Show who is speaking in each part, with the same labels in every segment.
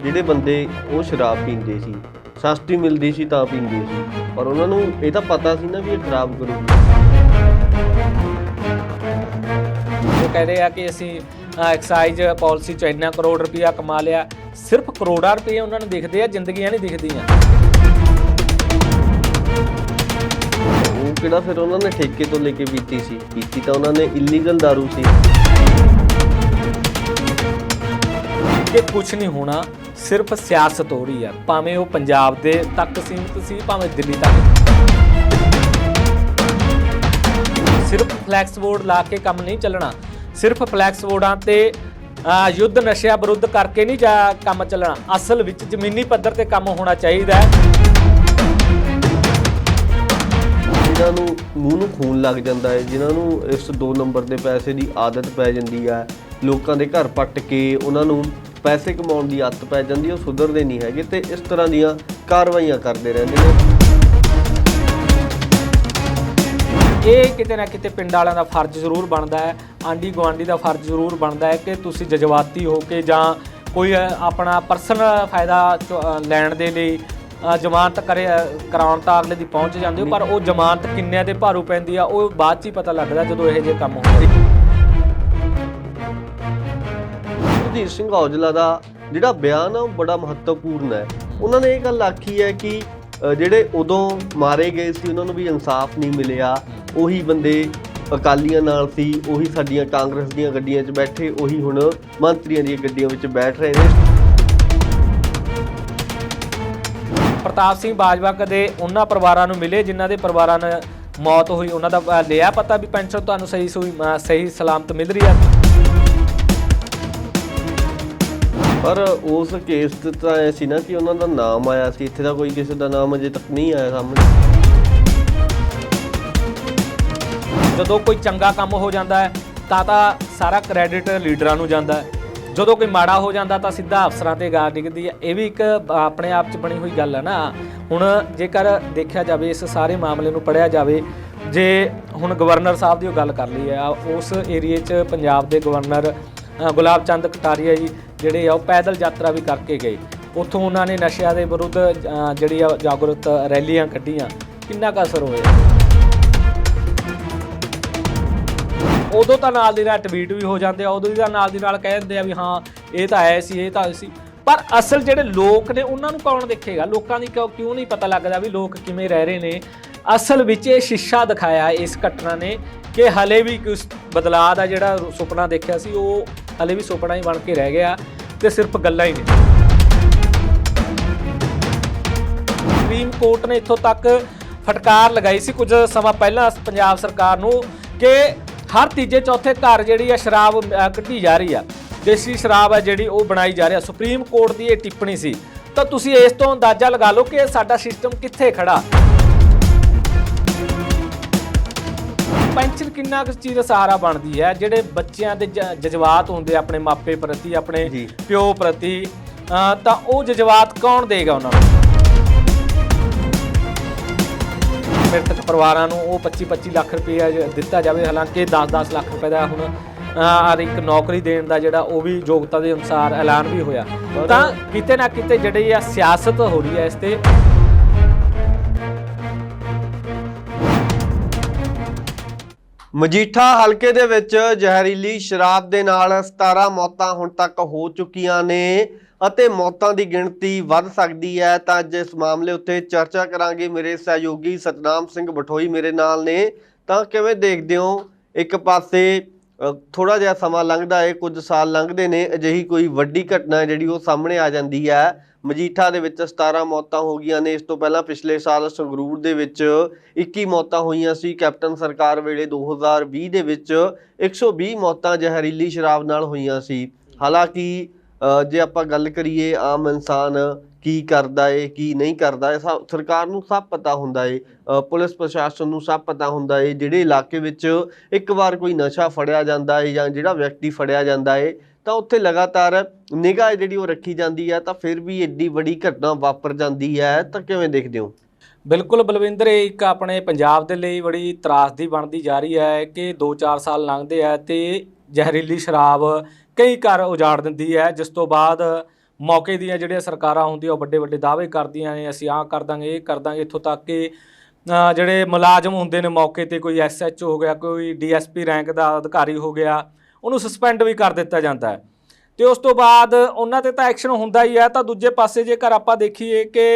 Speaker 1: ਜਿਹੜੇ ਬੰਦੇ ਉਹ ਸ਼ਰਾਬ ਪੀਂਦੇ ਸੀ ਸਸਤੀ ਮਿਲਦੀ ਸੀ ਤਾਂ ਪੀਂਦੇ ਸੀ ਪਰ ਉਹਨਾਂ ਨੂੰ ਇਹ ਤਾਂ ਪਤਾ ਸੀ ਨਾ ਵੀ ਇਹ ਖਰਾਬ ਕਰੂਗੀ
Speaker 2: ਉਹ ਕਹਿ ਰਹੇ ਆ ਕਿ ਅਸੀਂ ਐਕਸਾਈਜ਼ ਪਾਲਿਸੀ ਚ ਇੰਨਾ ਕਰੋੜ ਰੁਪਇਆ ਕਮਾ ਲਿਆ ਸਿਰਫ ਕਰੋੜਾਂ ਰੁਪਏ ਉਹਨਾਂ ਨੂੰ ਦਿਖਦੇ ਆ ਜ਼ਿੰਦਗੀਆਂ ਨਹੀਂ ਦਿਖਦੀਆਂ।
Speaker 1: ਉਹ ਕਿਹੜਾ ਫਿਰ ਉਹਨਾਂ ਨੇ ਠੇਕੇ ਤੋਂ ਲੈ ਕੇ ਪੀਤੀ ਸੀ? ਪੀਤੀ ਤਾਂ ਉਹਨਾਂ ਨੇ ਇਲੀਗਲ दारू ਸੀ।
Speaker 2: ਕਿ ਕੁਝ ਨਹੀਂ ਹੋਣਾ ਸਿਰਫ ਸਿਆਸਤ ਹੋ ਰਹੀ ਹੈ ਭਾਵੇਂ ਉਹ ਪੰਜਾਬ ਦੇ ਤੱਕ ਸੀਮਿਤ ਸੀ, ਭਾਵੇਂ ਦਿੱਲੀ ਤੱਕ। ਸਿਰਫ ਫਲੈਕਸ ਬੋਰਡ ਲਾ ਕੇ ਕੰਮ ਨਹੀਂ ਚੱਲਣਾ, ਸਿਰਫ ਫਲੈਕਸ ਬੋਰਡਾਂ ਤੇ ਯੁੱਧ ਨਸ਼ਿਆਂ ਵਿਰੁੱਧ ਕਰਕੇ ਨਹੀਂ ਜਾ ਕੰਮ ਚੱਲਣਾ, ਅਸਲ ਵਿੱਚ ਜ਼ਮੀਨੀ ਪੱਧਰ ਤੇ ਕੰਮ ਹੋਣਾ ਚਾਹੀਦਾ ਹੈ।
Speaker 1: ਜਿਨ੍ਹਾਂ ਨੂੰ ਮੂੰਹ ਨੂੰ ਖੂਨ ਲੱਗ ਜਾਂਦਾ ਹੈ, ਜਿਨ੍ਹਾਂ ਨੂੰ ਇਸ 2 ਨੰਬਰ ਦੇ ਪੈਸੇ ਦੀ ਆਦਤ ਪੈ ਜਾਂਦੀ ਹੈ, ਲੋਕਾਂ ਦੇ ਘਰ ਪੱਟ ਕੇ ਉਹਨਾਂ ਨੂੰ ਪੈਸੇ ਕਮਾਉਣ ਦੀ ਆਦਤ ਪੈ ਜਾਂਦੀ ਹੈ ਉਹ ਸੁਧਰਦੇ ਨਹੀਂ ਹੈਗੇ ਤੇ ਇਸ ਤਰ੍ਹਾਂ ਦੀਆਂ ਕਾਰਵਾਈਆਂ ਕਰਦੇ ਰਹਿੰਦੇ ਨੇ।
Speaker 2: ਇਹ ਕਿਤੇ ਨਾ ਕਿਤੇ ਪਿੰਡ ਵਾਲਿਆਂ ਦਾ ਫਰਜ਼ ਜ਼ਰੂਰ ਬਣਦਾ ਹੈ ਆਂਡੀ ਗਵਾਂਡੀ ਦਾ ਫਰਜ਼ ਜ਼ਰੂਰ ਬਣਦਾ ਹੈ ਕਿ ਤੁਸੀਂ ਜਜ਼ਬਾਤੀ ਹੋ ਕੇ ਜਾਂ ਕੋਈ ਆਪਣਾ ਪਰਸਨਲ ਫਾਇਦਾ ਚੁ- ਲੈਣ ਦੇ ਲਈ ਜ਼ਮਾਨਤ ਕਰੇ ਕਰਾਉਣ ਤਾਂ ਅਗਲੇ ਦੀ ਪਹੁੰਚ ਜਾਂਦੇ ਹੋ, ਪਰ ਉਹ ਜ਼ਮਾਨਤ ਕਿੰਨਿਆਂ ਦੇ ਭਾਰੂ ਪੈਂਦੀ ਆ, ਉਹ ਬਾਅਦ ਚ ਹੀ ਪਤਾ ਲੱਗਦਾ ਜਦੋਂ ਇਹੋ ਜਿਹੇ ਕੰਮ ਹੁੰਦੇ
Speaker 1: ਸੁਰਜੀਤ ਸਿੰਘ ਔਜਲਾ ਦਾ ਜਿਹੜਾ ਬਿਆਨ ਆ ਉਹ ਬੜਾ ਮਹੱਤਵਪੂਰਨ ਹੈ। ਉਹਨਾਂ ਨੇ ਇਹ ਗੱਲ ਆਖੀ ਹੈ ਕਿ ਜਿਹੜੇ ਉਦੋਂ ਮਾਰੇ ਗਏ ਸੀ ਉਹਨਾਂ ਨੂੰ ਵੀ ਇਨਸਾਫ ਨਹੀਂ ਮਿਲਿਆ। ਉਹੀ ਬੰਦੇ ਅਕਾਲੀਆਂ ਨਾਲ ਸੀ ਉਹੀ ਸਾਡੀਆਂ ਕਾਂਗਰਸ ਦੀਆਂ ਗੱਡੀਆਂ 'ਚ ਬੈਠੇ ਉਹੀ ਹੁਣ ਮੰਤਰੀਆਂ ਦੀਆਂ ਗੱਡੀਆਂ ਵਿੱਚ ਬੈਠ ਰਹੇ ਨੇ।
Speaker 2: ਪ੍ਰਤਾਪ ਸਿੰਘ ਬਾਜਵਾ ਕਦੇ ਉਹਨਾਂ ਪਰਿਵਾਰਾਂ ਨੂੰ ਮਿਲੇ ਜਿਨ੍ਹਾਂ ਦੇ ਪਰਿਵਾਰਾਂ ਨਾਲ ਮੌਤ ਹੋਈ ਉਹਨਾਂ ਦਾ ਅ, ਲਿਆ ਪਤਾ ਵੀ ਪੈਨਸ਼ਨ ਤੁਹਾਨੂੰ ਸਹੀ ਸੂਈ ਸਹੀ ਸਲਾਮਤ ਮਿਲ ਰਹੀ ਆ
Speaker 1: ਪਰ ਉਸ ਕੇਸ 'ਚ ਤਾਂ ਇਹ ਸੀ ਨਾ ਕਿ ਉਹਨਾਂ ਦਾ ਨਾਮ ਆਇਆ ਸੀ। ਇੱਥੇ ਤਾਂ ਕੋਈ ਕਿਸੇ ਦਾ ਨਾਮ ਅਜੇ ਤੱਕ ਨਹੀਂ ਆਇਆ ਸਾਹਮਣੇ।
Speaker 2: ਜਦੋਂ ਕੋਈ ਚੰਗਾ ਕੰਮ ਹੋ ਜਾਂਦਾ ਹੈ, ਤਾਂ ਤਾਂ ਸਾਰਾ ਕ੍ਰੈਡਿਟ ਲੀਡਰਾਂ ਨੂੰ ਜਾਂਦਾ ਹੈ। ਜਦੋਂ ਕੋਈ ਮਾੜਾ ਹੋ ਜਾਂਦਾ ਤਾਂ ਸਿੱਧਾ ਅਫਸਰਾਂ ਤੇ ਗਾਰ ਡਿੱਗਦੀ ਹੈ। ਇਹ ਵੀ ਇੱਕ ਆਪਣੇ ਆਪ 'ਚ ਬਣੀ ਹੋਈ ਗੱਲ ਹੈ ਨਾ। ਹੁਣ ਜੇਕਰ ਦੇਖਿਆ ਜਾਵੇ, ਇਸ ਸਾਰੇ ਮਾਮਲੇ ਨੂੰ ਪੜਿਆ ਜਾਵੇ, ਜੇ ਹੁਣ ਗਵਰਨਰ ਸਾਹਿਬ ਦੀ ਉਹ ਗੱਲ ਕਰ ਲਈ ਹੈ ਉਸ ਏਰੀਏ 'ਚ ਪੰਜਾਬ ਦੇ ਗਵਰਨਰ ਗੁਲਾਬ ਚੰਦ ਕਟਾਰੀਆ ਜੀ ਜਿਹੜੇ ਆ ਉਹ ਪੈਦਲ ਯਾਤਰਾ ਵੀ ਕਰਕੇ ਗਏ। ਉੱਥੋਂ ਉਹਨਾਂ ਨੇ ਨਸ਼ਿਆਂ ਦੇ ਵਿਰੁੱਧ ਜਿਹੜੀ ਆ ਜਾਗਰੂਕ ਰੈਲੀਆਂ ਕੱਢੀਆਂ। ਕਿੰਨਾ ਕੁ ਅਸਰ ਹੋਇਆ? ਉਦੋਂ ਤਾਂ ਨਾਲ ਦੀ ਨਾਲ ਟਵੀਟ ਵੀ ਹੋ ਜਾਂਦੇ ਆ, ਉਦੋਂ ਦੀ ਤਾਂ ਨਾਲ ਦੀ ਨਾਲ ਕਹਿ ਦਿੰਦੇ ਆ ਵੀ ਹਾਂ, ਇਹ ਤਾਂ ਐ ਸੀ, ਇਹ ਤਾਂ ਐ ਸੀ। ਪਰ ਅਸਲ ਜਿਹੜੇ ਲੋਕ ਨੇ, ਉਹਨਾਂ ਨੂੰ ਕੌਣ ਦੇਖੇਗਾ? ਲੋਕਾਂ ਦੀ ਕਿਉਂ ਕਿਉਂ ਨਹੀਂ ਪਤਾ ਲੱਗਦਾ ਵੀ ਲੋਕ ਕਿਵੇਂ ਰਹਿ ਰਹੇ ਨੇ? ਅਸਲ ਵਿੱਚ ਇਹ ਸ਼ਿਸ਼ਾ ਦਿਖਾਇਆ ਇਸ ਘਟਨਾ ਨੇ ਕਿ ਹਲੇ ਵੀ ਕੁਝ ਬਦਲਾਅ ਦਾ ਜਿਹੜਾ ਸੁਪਨਾ ਦੇਖਿਆ ਸੀ, ਉਹ ਹਲੇ ਵੀ ਸੁਪਨਾ ਹੀ ਬਣ ਕੇ ਰਹਿ ਗਿਆ ਤੇ ਸਿਰਫ ਗੱਲਾਂ ਹੀ ਨੇ। ਸੁਪਰੀਮ ਕੋਰਟ ਨੇ ਇੱਥੋਂ ਤੱਕ ਫਟਕਾਰ ਲਗਾਈ ਸੀ ਕੁਝ ਸਮਾਂ ਪਹਿਲਾਂ ਪੰਜਾਬ ਸਰਕਾਰ ਨੂੰ ਕਿ ਹਰ ਤੀਜੇ ਚੌਥੇ ਘਰ ਜਿਹੜੀ ਆ ਸ਼ਰਾਬ ਕੱਢੀ ਜਾ ਰਹੀ ਆ। ਦੇਸੀ ਸ਼ਰਾਬ ਹੈ ਜਿਹੜੀ ਉਹ ਬਣਾਈ ਜਾ ਰਹੀ ਆ। ਸੁਪਰੀਮ ਕੋਰਟ ਦੀ ਇਹ ਟਿੱਪਣੀ ਸੀ। ਤਾਂ ਤੁਸੀਂ ਇਸ ਤੋਂ ਅੰਦਾਜ਼ਾ ਲਗਾ ਲਓ ਕਿ ਸਾਡਾ ਸਿਸਟਮ ਕਿੱਥੇ ਖੜਾ। ਪੈਨਸ਼ਨ ਕਿੰਨਾ ਕੁ ਚੀਜ਼ ਦਾ ਸਹਾਰਾ ਬਣਦੀ ਹੈ? ਜਿਹੜੇ ਬੱਚਿਆਂ ਦੇ ਜ- ਜਜ਼ਬਾਤ ਹੁੰਦੇ ਆ ਆਪਣੇ ਮਾਪੇ ਪ੍ਰਤੀ ਆਪਣੇ
Speaker 1: ਜੀ।
Speaker 2: ਪਿਓ ਪ੍ਰਤੀ ਤਾਂ ਉਹ ਜਜ਼ਬਾਤ ਕੌਣ ਦੇਗਾ ਉਹਨਾਂ ਨੂੰ? ਮ੍ਰਿਤਕ ਪਰਿਵਾਰਾਂ ਨੂੰ ਉਹ 25-25 ਲੱਖ ਰੁਪਏ ਦਿੱਤਾ ਜਾਵੇ। ਹਾਲਾਂਕਿ 10-10 ਲੱਖ ਰੁਪਏ ਦਾ ਹੁਣ ਅ, ਹਰ ਇੱਕ ਨੌਕਰੀ ਦੇਣ ਦਾ ਜਿਹੜਾ ਉਹ ਵੀ ਯੋਗਤਾ ਦੇ ਅਨੁਸਾਰ ਐਲਾਨ ਵੀ ਹੋਇਆ। ਤਾਂ ਕਿਤੇ ਨਾ ਕਿਤੇ ਜਿਹੜੀ ਆ ਸਿਆਸਤ ਹੋ ਰਹੀ ਹੈ ਇਸ ਤੇ
Speaker 1: ਮਜੀਠਾ ਹਲਕੇ ਦੇ ਵਿੱਚ ਜ਼ਹਿਰੀਲੀ ਸ਼ਰਾਬ ਦੇ ਨਾਲ 17 ਮੌਤਾਂ ਹੁਣ ਤੱਕ ਹੋ ਚੁੱਕੀਆਂ ਨੇ ਅਤੇ ਮੌਤਾਂ ਦੀ ਗਿਣਤੀ ਵੱਧ ਸਕਦੀ ਹੈ। ਤਾਂ ਅੱਜ ਇਸ ਮਾਮਲੇ ਉੱਤੇ ਚਰਚਾ ਕਰਾਂਗੇ, ਮੇਰੇ ਸਹਿਯੋਗੀ ਸਤਨਾਮ ਸਿੰਘ ਬਠੋਈ ਮੇਰੇ ਨਾਲ ਨੇ। ਤਾਂ ਕਿਵੇਂ ਦੇਖਦੇ ਹੋ? ਇੱਕ ਪਾਸੇ ਥੋੜਾ ਜਿਹਾ ਸਮਾਂ ਲੰਘਦਾ ਹੈ, ਕੁਝ ਸਾਲ ਲੰਘਦੇ ਨੇ, ਅਜਿਹੀ ਕੋਈ ਵੱਡੀ ਘਟਨਾ ਜਿਹੜੀ ਉਹ ਸਾਹਮਣੇ ਆ ਜਾਂਦੀ ਹੈ। ਮਜੀਠਾ ਦੇ ਵਿੱਚ 17 ਮੌਤਾਂ ਹੋ ਗਈਆਂ ਨੇ। ਇਸ ਤੋਂ ਪਹਿਲਾਂ ਪਿਛਲੇ ਸਾਲ ਸੰਗਰੂਰ ਦੇ ਵਿੱਚ 21 ਮੌਤਾਂ ਹੋਈਆਂ ਸੀ। ਕੈਪਟਨ ਸਰਕਾਰ ਵੇਲੇ 2020 ਦੇ ਵਿੱਚ 120 ਮੌਤਾਂ ਜ਼ਹਿਰੀਲੀ ਸ਼ਰਾਬ ਨਾਲ ਹੋਈਆਂ ਸੀ। ਹਾਲਾਂਕਿ ਜੇ ਆਪਾਂ ਗੱਲ ਕਰੀਏ ਆਮ ਇਨਸਾਨ ਕੀ ਕਰਦਾ ਏ, ਕੀ ਨਹੀਂ ਕਰਦਾ ਏ ਸਭ ਸਰਕਾਰ ਨੂੰ ਸਭ ਪਤਾ ਹੁੰਦਾ ਏ ਪੁਲਿਸ ਪ੍ਰਸ਼ਾਸਨ ਨੂੰ ਸਭ ਪਤਾ ਹੁੰਦਾ ਏ, ਜਿਹੜੇ ਇਲਾਕੇ ਵਿੱਚ ਇੱਕ ਵਾਰ ਕੋਈ ਨਸ਼ਾ ਫੜਿਆ ਜਾਂਦਾ ਏ ਜਾਂ ਜਿਹੜਾ ਵਿਅਕਤੀ ਫੜਿਆ ਜਾਂਦਾ ਏ ਤਾਂ ਉੱਥੇ ਲਗਾਤਾਰ ਨਿਗਾਹ ਜਿਹੜੀ ਉਹ ਰੱਖੀ ਜਾਂਦੀ ਹੈ, ਤਾਂ ਫਿਰ ਵੀ ਏਡੀ ਵੱਡੀ ਘਟਨਾ ਵਾਪਰ ਜਾਂਦੀ ਹੈ, ਤਾਂ ਕਿਵੇਂ ਦੇਖਦੇ ਹੋ?
Speaker 2: ਬਿਲਕੁਲ ਬਲਵਿੰਦਰ, ਇਹ ਇੱਕ ਆਪਣੇ ਪੰਜਾਬ ਦੇ ਲਈ ਬੜੀ ਤਰਾਸਦੀ ਬਣਦੀ ਜਾ ਰਹੀ ਹੈ ਕਿ 2-4 ਸਾਲ ਲੰਘਦੇ ਆ ਤੇ ਜ਼ਹਿਰੀਲੀ ਸ਼ਰਾਬ ਕਈ ਘਰ ਉਜਾੜ ਦਿੰਦੀ ਹੈ। ਜਿਸ ਤੋਂ ਬਾਅਦ ਮੌਕੇ ਦੀਆਂ ਜਿਹੜੀਆਂ ਸਰਕਾਰਾਂ ਹੁੰਦੀਆਂ, ਉਹ ਵੱਡੇ ਵੱਡੇ ਦਾਅਵੇ ਕਰਦੀਆਂ ਨੇ, ਅਸੀਂ ਆਹ ਕਰ ਦਾਂਗੇ, ਇਹ ਕਰ ਦਾਂਗੇ। ਇੱਥੋਂ ਤੱਕ ਕਿ ਜਿਹੜੇ ਮੁਲਾਜ਼ਮ ਹੁੰਦੇ ਨੇ ਮੌਕੇ ਤੇ, ਕੋਈ ਐਸਐਚਓ ਹੋ ਗਿਆ, ਕੋਈ ਡੀਐਸਪੀ ਰੈਂਕ ਦਾ ਅਧਿਕਾਰੀ ਹੋ ਗਿਆ ਉਹਨੂੰ ਸਸਪੈਂਡ ਵੀ ਕਰ ਦਿੱਤਾ ਜਾਂਦਾ ਹੈ। ਤੇ ਉਸ ਤੋਂ ਬਾਅਦ ਉਹਨਾਂ ਤੇ ਤਾਂ ਐਕਸ਼ਨ ਹੁੰਦਾ ਹੀ ਹੈ ਤਾਂ ਦੂਜੇ ਪਾਸੇ ਜੇਕਰ ਆਪਾਂ ਦੇਖੀਏ ਕਿ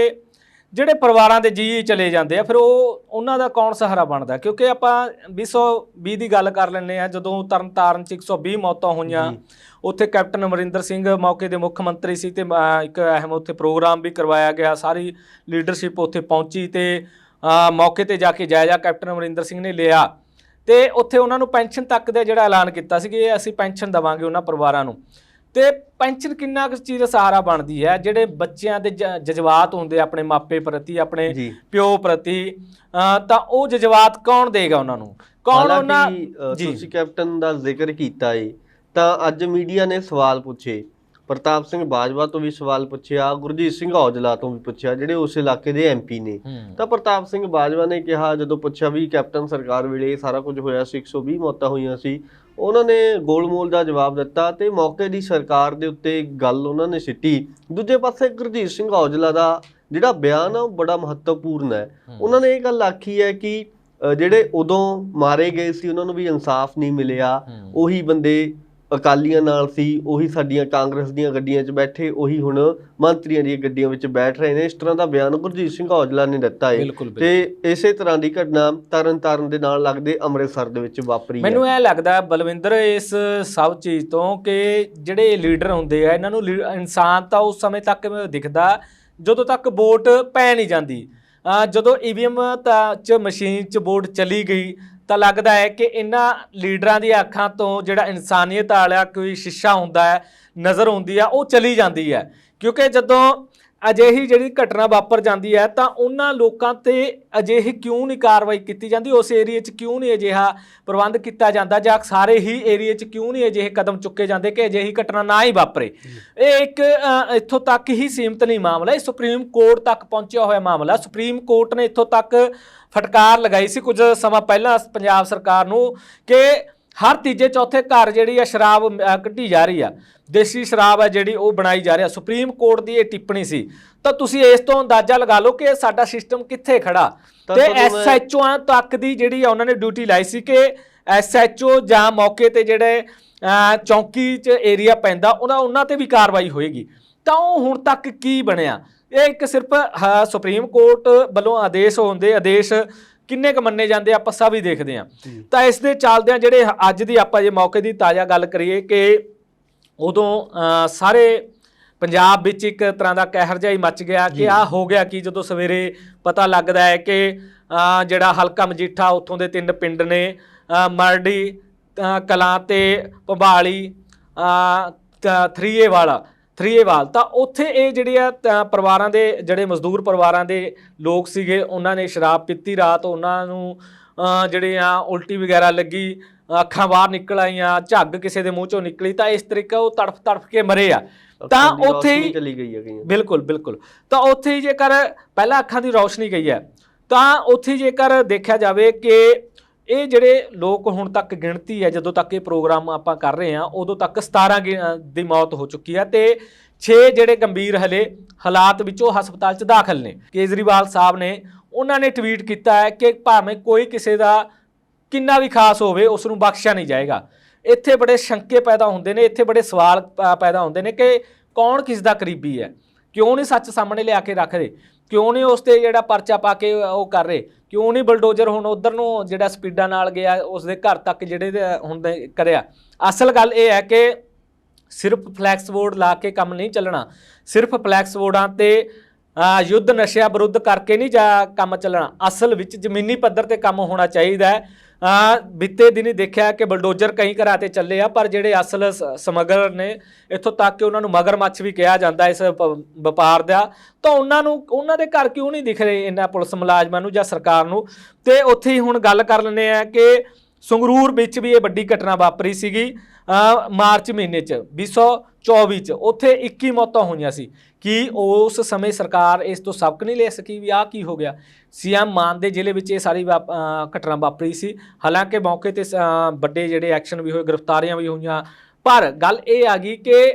Speaker 2: ਜਿਹੜੇ ਪਰਿਵਾਰਾਂ ਦੇ ਜੀ ਚਲੇ ਜਾਂਦੇ ਆ ਫਿਰ ਉਹ ਉਹਨਾਂ ਦਾ ਕੌਣ ਸਹਾਰਾ ਬਣਦਾ? ਕਿਉਂਕਿ ਆਪਾਂ 220 ਦੀ ਗੱਲ ਕਰ ਲੈਂਦੇ ਆ ਜਦੋਂ ਤਰਨਤਾਰਨ ਚ 120 ਮੌਤਾਂ ਹੋਈਆਂ ਉੱਥੇ ਕੈਪਟਨ ਅਮਰਿੰਦਰ ਸਿੰਘ ਮੌਕੇ ਦੇ ਮੁੱਖ ਮੰਤਰੀ ਸੀ ਤੇ ਇੱਕ ਅਹਿਮ ਉੱਥੇ ਪ੍ਰੋਗਰਾਮ ਵੀ ਕਰਵਾਇਆ ਗਿਆ ਸਾਰੀ ਲੀਡਰਸ਼ਿਪ ਉੱਥੇ ਪਹੁੰਚੀ ਤੇ ਮੌਕੇ ਤੇ ਜਾ ਕੇ ਜਾਇਜ਼ਾ ਕੈਪਟਨ ਅਮਰਿੰਦਰ ਸਿੰਘ ਨੇ ਲਿਆ। ਤੇ ਉੱਥੇ ਉਹਨਾਂ ਨੂੰ ਪੈਨਸ਼ਨ ਤੱਕ ਦਾ ਜਿਹੜਾ ਐਲਾਨ ਕੀਤਾ ਸੀ ਕਿ ਅਸੀਂ ਪੈਨਸ਼ਨ ਦਵਾਂਗੇ ਉਹਨਾਂ ਪਰਿਵਾਰਾਂ ਨੂੰ। ਤੇ ਪੈਨਸ਼ਨ ਕਿੰਨਾ ਕੁ ਚੀਜ਼ ਦਾ ਸਹਾਰਾ ਬਣਦੀ ਹੈ? ਜਿਹੜੇ ਬੱਚਿਆਂ ਦੇ ਜਜ਼ਬਾਤ ਹੁੰਦੇ ਆਪਣੇ ਮਾਪੇ ਪ੍ਰਤੀ ਆਪਣੇ ਪਿਓ ਪ੍ਰਤੀ ਤਾਂ ਉਹ ਜਜ਼ਬਾਤ ਕੌਣ ਦੇਗਾ ਉਹਨਾਂ ਨੂੰ? ਕੌਣ ਉਹਨਾਂ।
Speaker 1: ਤੁਸੀਂ ਕੈਪਟਨ ਦਾ ਜ਼ਿਕਰ ਕੀਤਾ ਏ ਤਾਂ ਅੱਜ ਮੀਡੀਆ ਨੇ ਸਵਾਲ ਪੁੱਛੇ ਪ੍ਰਤਾਪ ਸਿੰਘ ਬਾਜਵਾ ਤੋਂ ਵੀ ਸਵਾਲ ਪੁੱਛਿਆ ਗੁਰਜੀਤ ਸਿੰਘ ਔਜਲਾ ਤੋਂ ਵੀ ਪੁੱਛਿਆ ਜਿਹੜੇ ਉਸ ਇਲਾਕੇ ਦੇ ਐਮਪੀ ਨੇ। ਤਾਂ ਪ੍ਰਤਾਪ ਸਿੰਘ ਬਾਜਵਾ ਨੇ ਕਿਹਾ ਜਦੋਂ ਪੁੱਛਿਆ ਵੀ ਕੈਪਟਨ ਸਰਕਾਰ ਵੇਲੇ ਸਾਰਾ ਕੁਝ ਹੋਇਆ ਸੀ 120 ਮੌਤਾਂ ਹੋਈਆਂ ਸੀ ਉਹਨਾਂ ਨੇ ਗੋਲਮੋਲ ਦਾ ਜਵਾਬ ਦਿੱਤਾ ਤੇ ਮੌਕੇ ਦੀ ਸਰਕਾਰ ਦੇ ਉੱਤੇ ਗੱਲ ਉਹਨਾਂ ਨੇ ਸਿੱਟੀ। ਦੂਜੇ ਪਾਸੇ ਗੁਰਜੀਤ ਸਿੰਘ ਔਜਲਾ ਦਾ ਜਿਹੜਾ ਬਿਆਨ ਆ ਉਹ ਬੜਾ ਮਹੱਤਵਪੂਰਨ ਹੈ। ਉਹਨਾਂ ਨੇ ਇਹ ਗੱਲ ਆਖੀ ਹੈ ਕਿ ਜਿਹੜੇ ਉਦੋਂ ਮਾਰੇ ਗਏ ਸੀ ਉਹਨਾਂ ਨੂੰ ਵੀ ਇਨਸਾਫ ਨਹੀਂ ਮਿਲਿਆ। ਉਹੀ ਬੰਦੇ ਅਕਾਲੀਆਂ ਨਾਲ ਸੀ ਉਹੀ ਸਾਡੀਆਂ ਕਾਂਗਰਸ ਦੀਆਂ ਗੱਡੀਆਂ 'ਚ ਬੈਠੇ ਉਹੀ ਹੁਣ ਮੰਤਰੀਆਂ ਦੀਆਂ ਗੱਡੀਆਂ ਵਿੱਚ ਬੈਠ ਰਹੇ ਨੇ। ਇਸ ਤਰ੍ਹਾਂ ਦਾ ਬਿਆਨ ਗੁਰਜੀਤ ਸਿੰਘ ਔਜਲਾ ਨੇ ਦਿੱਤਾ ਹੈ ਤੇ ਇਸੇ ਤਰ੍ਹਾਂ ਦੀ ਘਟਨਾ ਤਰਨਤਾਰਨ ਦੇ ਨਾਲ ਲੱਗਦੇ ਅੰਮ੍ਰਿਤਸਰ ਦੇ ਵਿੱਚ ਵਾਪਰੀ ਹੈ।
Speaker 2: ਮੈਨੂੰ ਇਹ ਲੱਗਦਾ ਬਲਵਿੰਦਰ ਇਸ ਸਭ ਚੀਜ਼ ਤੋਂ ਕਿ ਜਿਹੜੇ ਲੀਡਰ ਹੁੰਦੇ ਆ ਇਹਨਾਂ ਨੂੰ ਇਨਸਾਨ ਤਾਂ ਉਸ ਸਮੇਂ ਤੱਕ ਦਿਖਦਾ ਜਦੋਂ ਤੱਕ ਵੋਟ ਪੈ ਨਹੀਂ ਜਾਂਦੀ। ਜਦੋਂ ਈਵੀਐਮ ਤਾਂ ਚ ਮਸ਼ੀਨ ਚ ਵੋਟ ਚਲੀ ਗਈ ਤਾਂ ਲੱਗਦਾ ਹੈ ਕਿ ਇਹਨਾਂ ਲੀਡਰਾਂ ਦੀਆਂ ਅੱਖਾਂ ਤੋਂ ਜਿਹੜਾ ਇਨਸਾਨੀਅਤ ਵਾਲਾ ਕੋਈ ਸ਼ਿਸ਼ਾ ਹੁੰਦਾ ਹੈ, ਨਜ਼ਰ ਹੁੰਦੀ ਆ ਉਹ ਚਲੀ ਜਾਂਦੀ ਹੈ। ਕਿਉਂਕਿ ਜਦੋਂ ਅਜਿਹੀ ਜਿਹੜੀ ਘਟਨਾ ਵਾਪਰ ਜਾਂਦੀ ਹੈ, ਤਾਂ ਉਹਨਾਂ ਲੋਕਾਂ ਤੇ ਅਜਿਹੀ ਕਿਉਂ ਨਹੀਂ ਕਾਰਵਾਈ ਕੀਤੀ ਜਾਂਦੀ? ਉਸ ਏਰੀਏ 'ਚ ਕਿਉਂ ਨਹੀਂ ਅਜਿਹਾ ਪ੍ਰਬੰਧ ਕੀਤਾ ਜਾਂਦਾ? ਜਾਂ ਸਾਰੇ ਹੀ ਏਰੀਏ 'ਚ ਕਿਉਂ ਨਹੀਂ ਅਜਿਹੇ ਕਦਮ ਚੁੱਕੇ ਜਾਂਦੇ ਕਿ ਅਜਿਹੀ ਘਟਨਾ ਨਾ ਹੀ ਵਾਪਰੇ? ਇਹ ਇੱਕ ਇੱਥੋਂ ਤੱਕ ਹੀ ਸੀਮਤ ਨਹੀਂ ਮਾਮਲਾ। ਇਹ ਸੁਪਰੀਮ ਕੋਰਟ ਤੱਕ ਪਹੁੰਚਿਆ ਹੋਇਆ ਮਾਮਲਾ। ਸੁਪਰੀਮ ਕੋਰਟ ਨੇ ਇੱਥੋਂ ਤੱਕ ਫਟਕਾਰ ਲਗਾਈ ਸੀ ਕੁਝ ਸਮਾਂ ਪਹਿਲਾਂ ਪੰਜਾਬ ਸਰਕਾਰ ਨੂੰ ਕਿ ਹਰ ਤੀਜੇ ਚੌਥੇ ਘਰ ਜਿਹੜੀ ਆ ਸ਼ਰਾਬ ਕੱਢੀ ਜਾ ਰਹੀ ਆ। ਦੇਸੀ ਸ਼ਰਾਬ ਹੈ ਜਿਹੜੀ ਉਹ ਬਣਾਈ ਜਾ ਰਹੀ ਆ। ਸੁਪਰੀਮ ਕੋਰਟ ਦੀ ਇਹ ਟਿੱਪਣੀ ਸੀ। ਤਾਂ ਤੁਸੀਂ ਇਸ ਤੋਂ ਅੰਦਾਜ਼ਾ ਲਗਾ ਲਓ ਕਿ ਸਾਡਾ ਸਿਸਟਮ ਕਿੱਥੇ ਖੜਾ।
Speaker 1: ਤਾਂ
Speaker 2: ਐਸਐਚਓਆਂ ਤੱਕ ਦੀ ਜਿਹੜੀ ਆ ਉਹਨਾਂ ਨੇ ਡਿਊਟੀ ਲਾਈ ਸੀ ਕਿ ਐਸਐਚਓ ਜਾਂ ਮੌਕੇ ਤੇ ਜਿਹੜੇ ਚੌਂਕੀ 'ਚ ਏਰੀਆ ਪੈਂਦਾ ਉਹਨਾਂ ਉਹਨਾਂ ਤੇ ਵੀ ਕਾਰਵਾਈ ਹੋਏਗੀ। ਤਾਂ ਉਹ ਹੁਣ ਤੱਕ ਕੀ ਬਣਿਆ? ਇਹ ਇੱਕ ਸਿਰਫ ਸੁਪਰੀਮ ਕੋਰਟ ਵੱਲੋਂ ਆਦੇਸ਼ ਹੁੰਦੇ ਆਦੇਸ਼ ਕਿੰਨੇ ਕ ਮੰਨੇ ਜਾਂਦੇ ਆਪਾਂ ਸਭ ਹੀ ਦੇਖਦੇ ਆ ਤਾਂ ਇਸ ਦੇ ਚੱਲਦਿਆਂ ਜਿਹੜੇ ਅੱਜ ਦੀ ਆਪਾਂ ਜੇ ਮੌਕੇ ਦੀ ਤਾਜ਼ਾ ਗੱਲ ਕਰੀਏ ਕਿ ਉਦੋਂ ਸਾਰੇ ਪੰਜਾਬ ਵਿੱਚ ਇੱਕ ਤਰ੍ਹਾਂ ਦਾ ਕਹਿਰ ਜਿਹਾ ਹੀ ਮਚ ਗਿਆ ਕਿ ਆ ਹੋ ਗਿਆ ਕਿ ਜਦੋਂ ਸਵੇਰੇ ਪਤਾ ਲੱਗਦਾ ਹੈ ਕਿ ਜਿਹੜਾ ਹਲਕਾ ਮਜੀਠਾ ਉੱਥੋਂ ਦੇ ਤਿੰਨ ਪਿੰਡ ਨੇ ਮਰਡੀ ਕਲਾਂ ਤੇ ਭੰਬਾਲੀ ਥਰੀਏ ਵਾਲਾ ਥਰੀਏਵਾਲ ਤਾਂ ਉੱਥੇ ਇਹ ਜਿਹੜੇ ਆ ਪਰਿਵਾਰਾਂ ਦੇ ਜਿਹੜੇ ਮਜ਼ਦੂਰ ਪਰਿਵਾਰਾਂ ਦੇ ਲੋਕ ਸੀਗੇ ਉਹਨਾਂ ਨੇ ਸ਼ਰਾਬ ਪੀਤੀ ਰਾਤ ਉਹਨਾਂ ਨੂੰ ਜਿਹੜੇ ਆ ਉਲਟੀ ਵਗੈਰਾ ਲੱਗੀ ਅੱਖਾਂ ਬਾਹਰ ਨਿਕਲ ਆਈਆਂ ਝੱਗ ਕਿਸੇ ਦੇ ਮੂੰਹ ਚੋਂ ਨਿਕਲੀ ਤਾਂ ਇਸ ਤਰੀਕੇ ਉਹ ਤੜਫ ਤੜਫ ਕੇ ਮਰੇ ਆ। ਤਾਂ ਉੱਥੇ ਹੀ
Speaker 1: ਚਲੀ ਗਈ ਹੈ।
Speaker 2: ਬਿਲਕੁਲ ਬਿਲਕੁਲ। ਤਾਂ ਉੱਥੇ ਹੀ ਜੇਕਰ ਪਹਿਲਾਂ ਅੱਖਾਂ ਦੀ ਰੌਸ਼ਨੀ ਗਈ ਹੈ ਤਾਂ ਉੱਥੇ ਜੇਕਰ ਦੇਖਿਆ ਜਾਵੇ ਕਿ ਇਹ ਜਿਹੜੇ ਲੋਕ ਹੁਣ ਤੱਕ ਗਿਣਤੀ ਹੈ, ਜਦੋਂ ਤੱਕ ਇਹ ਪ੍ਰੋਗਰਾਮ ਆਪਾਂ ਕਰ ਰਹੇ ਹਾਂ, ਉਦੋਂ ਤੱਕ 17 ਗਿ- ਦੀ ਮੌਤ ਹੋ ਚੁੱਕੀ ਹੈ ਤੇ 6 ਜਿਹੜੇ ਗੰਭੀਰ ਹਲੇ ਹਾਲਾਤ ਵਿੱਚੋਂ ਹਸਪਤਾਲ 'ਚ ਦਾਖਲ ਨੇ। ਕੇਜਰੀਵਾਲ ਸਾਹਿਬ ਨੇ ਉਹਨਾਂ ਨੇ ਟਵੀਟ ਕੀਤਾ ਹੈ ਕਿ ਭਾਵੇਂ ਕੋਈ ਕਿਸੇ ਦਾ ਕਿੰਨਾ ਵੀ ਖਾਸ ਹੋਵੇ, ਉਸ ਨੂੰ ਬਖਸ਼ਿਆ ਨਹੀਂ ਜਾਏਗਾ। ਇੱਥੇ ਬੜੇ ਸ਼ੰਕੇ ਪੈਦਾ ਹੁੰਦੇ ਨੇ, ਇੱਥੇ ਬੜੇ ਸਵਾਲ ਪ- ਪੈਦਾ ਹੁੰਦੇ ਨੇ ਕਿ ਕੌਣ ਕਿਸ ਦਾ ਕਰੀਬੀ ਹੈ? ਕਿਉਂ ਨਹੀਂ ਸੱਚ ਸਾਹਮਣੇ ਲਿਆ ਕੇ ਰੱਖਦੇ ਕਿਉਂ ਨਹੀਂ ਉਸ ਤੇ ਜਿਹੜਾ ਪਰਚਾ ਪਾ ਕੇ ਉਹ ਕਰ ਰਹੇ? ਕਿਉਂ ਨਹੀਂ ਬਲਡੋਜ਼ਰ ਹੁਣ ਉਧਰ ਨੂੰ ਜਿਹੜਾ ਸਪੀਡਾਂ ਨਾਲ ਗਿਆ, ਉਸ ਦੇ ਘਰ ਤੱਕ ਜਿਹੜੇ ਹੁੰਦੇ ਕਰਿਆ? ਅਸਲ ਗੱਲ ਇਹ ਹੈ ਕਿ ਸਿਰਫ ਫਲੈਕਸ ਬੋਰਡ ਲਾ ਕੇ ਕੰਮ ਨਹੀਂ ਚੱਲਣਾ। ਸਿਰਫ ਫਲੈਕਸ ਬੋਰਡਾਂ ਤੇ ਯੁੱਧ ਨਸ਼ਿਆਂ ਵਿਰੁੱਧ ਕਰਕੇ ਨਹੀਂ ਜਾ ਕੰਮ ਚੱਲਣਾ। ਅਸਲ ਵਿੱਚ ਜ਼ਮੀਨੀ ਪੱਧਰ ਤੇ ਕੰਮ ਹੋਣਾ ਚਾਹੀਦਾ ਹੈ। ਬੀਤੇ ਦਿਨੀ ਦੇਖਿਆ ਕਿ ਬਲਡੋਜ਼ਰ ਕਈ ਘਰਾਂ ਤੇ ਚੱਲੇ ਆ, ਪਰ ਜਿਹੜੇ ਅਸਲ ਸ- ਸਮਗਲਰ ਨੇ, ਇੱਥੋਂ ਤੱਕ ਕਿ ਉਹਨਾਂ ਨੂੰ ਮਗਰਮੱਛ ਵੀ ਕਿਹਾ ਜਾਂਦਾ ਇਸ ਵਪਾਰ ਦਾ। ਤਾਂ ਉਹਨਾਂ ਨੂੰ, ਉਹਨਾਂ ਦੇ ਘਰ ਕਿਉਂ ਨਹੀਂ ਦਿਖ ਰਹੇ ਇਹਨਾਂ ਪੁਲਿਸ ਮੁਲਾਜ਼ਮਾਂ ਨੂੰ ਜਾਂ ਸਰਕਾਰ ਨੂੰ? ਤੇ ਉੱਥੇ ਹੀ ਹੁਣ ਗੱਲ ਕਰ ਲੈਂਦੇ ਆ ਕਿ ਸੰਗਰੂਰ ਵਿੱਚ ਵੀ ਇਹ ਵੱਡੀ ਘਟਨਾ ਵਾਪਰੀ ਸੀਗੀ ਮਾਰਚ ਮਹੀਨੇ ਚ 2024 ਚ। ਉੱਥੇ 21 ਮੌਤਾਂ ਹੋਈਆਂ ਸੀ। ਕਿ ਉਸ ਸਮੇਂ ਸਰਕਾਰ ਇਸ ਤੋਂ ਸਬਕ ਨਹੀਂ ਲੈ ਸਕੀ ਵੀ ਆਹ ਕੀ ਹੋ ਗਿਆ? ਸੀਐਮ ਮਾਨ ਦੇ ਜ਼ਿਲ੍ਹੇ ਵਿੱਚ ਇਹ ਸਾਰੀ ਵਾਪ- ਘਟਨਾ ਵਾਪਰੀ ਸੀ। ਹਾਲਾਂਕਿ ਮੌਕੇ ਤੇ ਸ- ਵੱਡੇ ਜਿਹੜੇ ਐਕਸ਼ਨ ਵੀ ਹੋਏ, ਗ੍ਰਿਫਤਾਰੀਆਂ ਵੀ ਹੋਈਆਂ। ਪਰ ਗੱਲ ਇਹ ਆ ਗਈ ਕਿ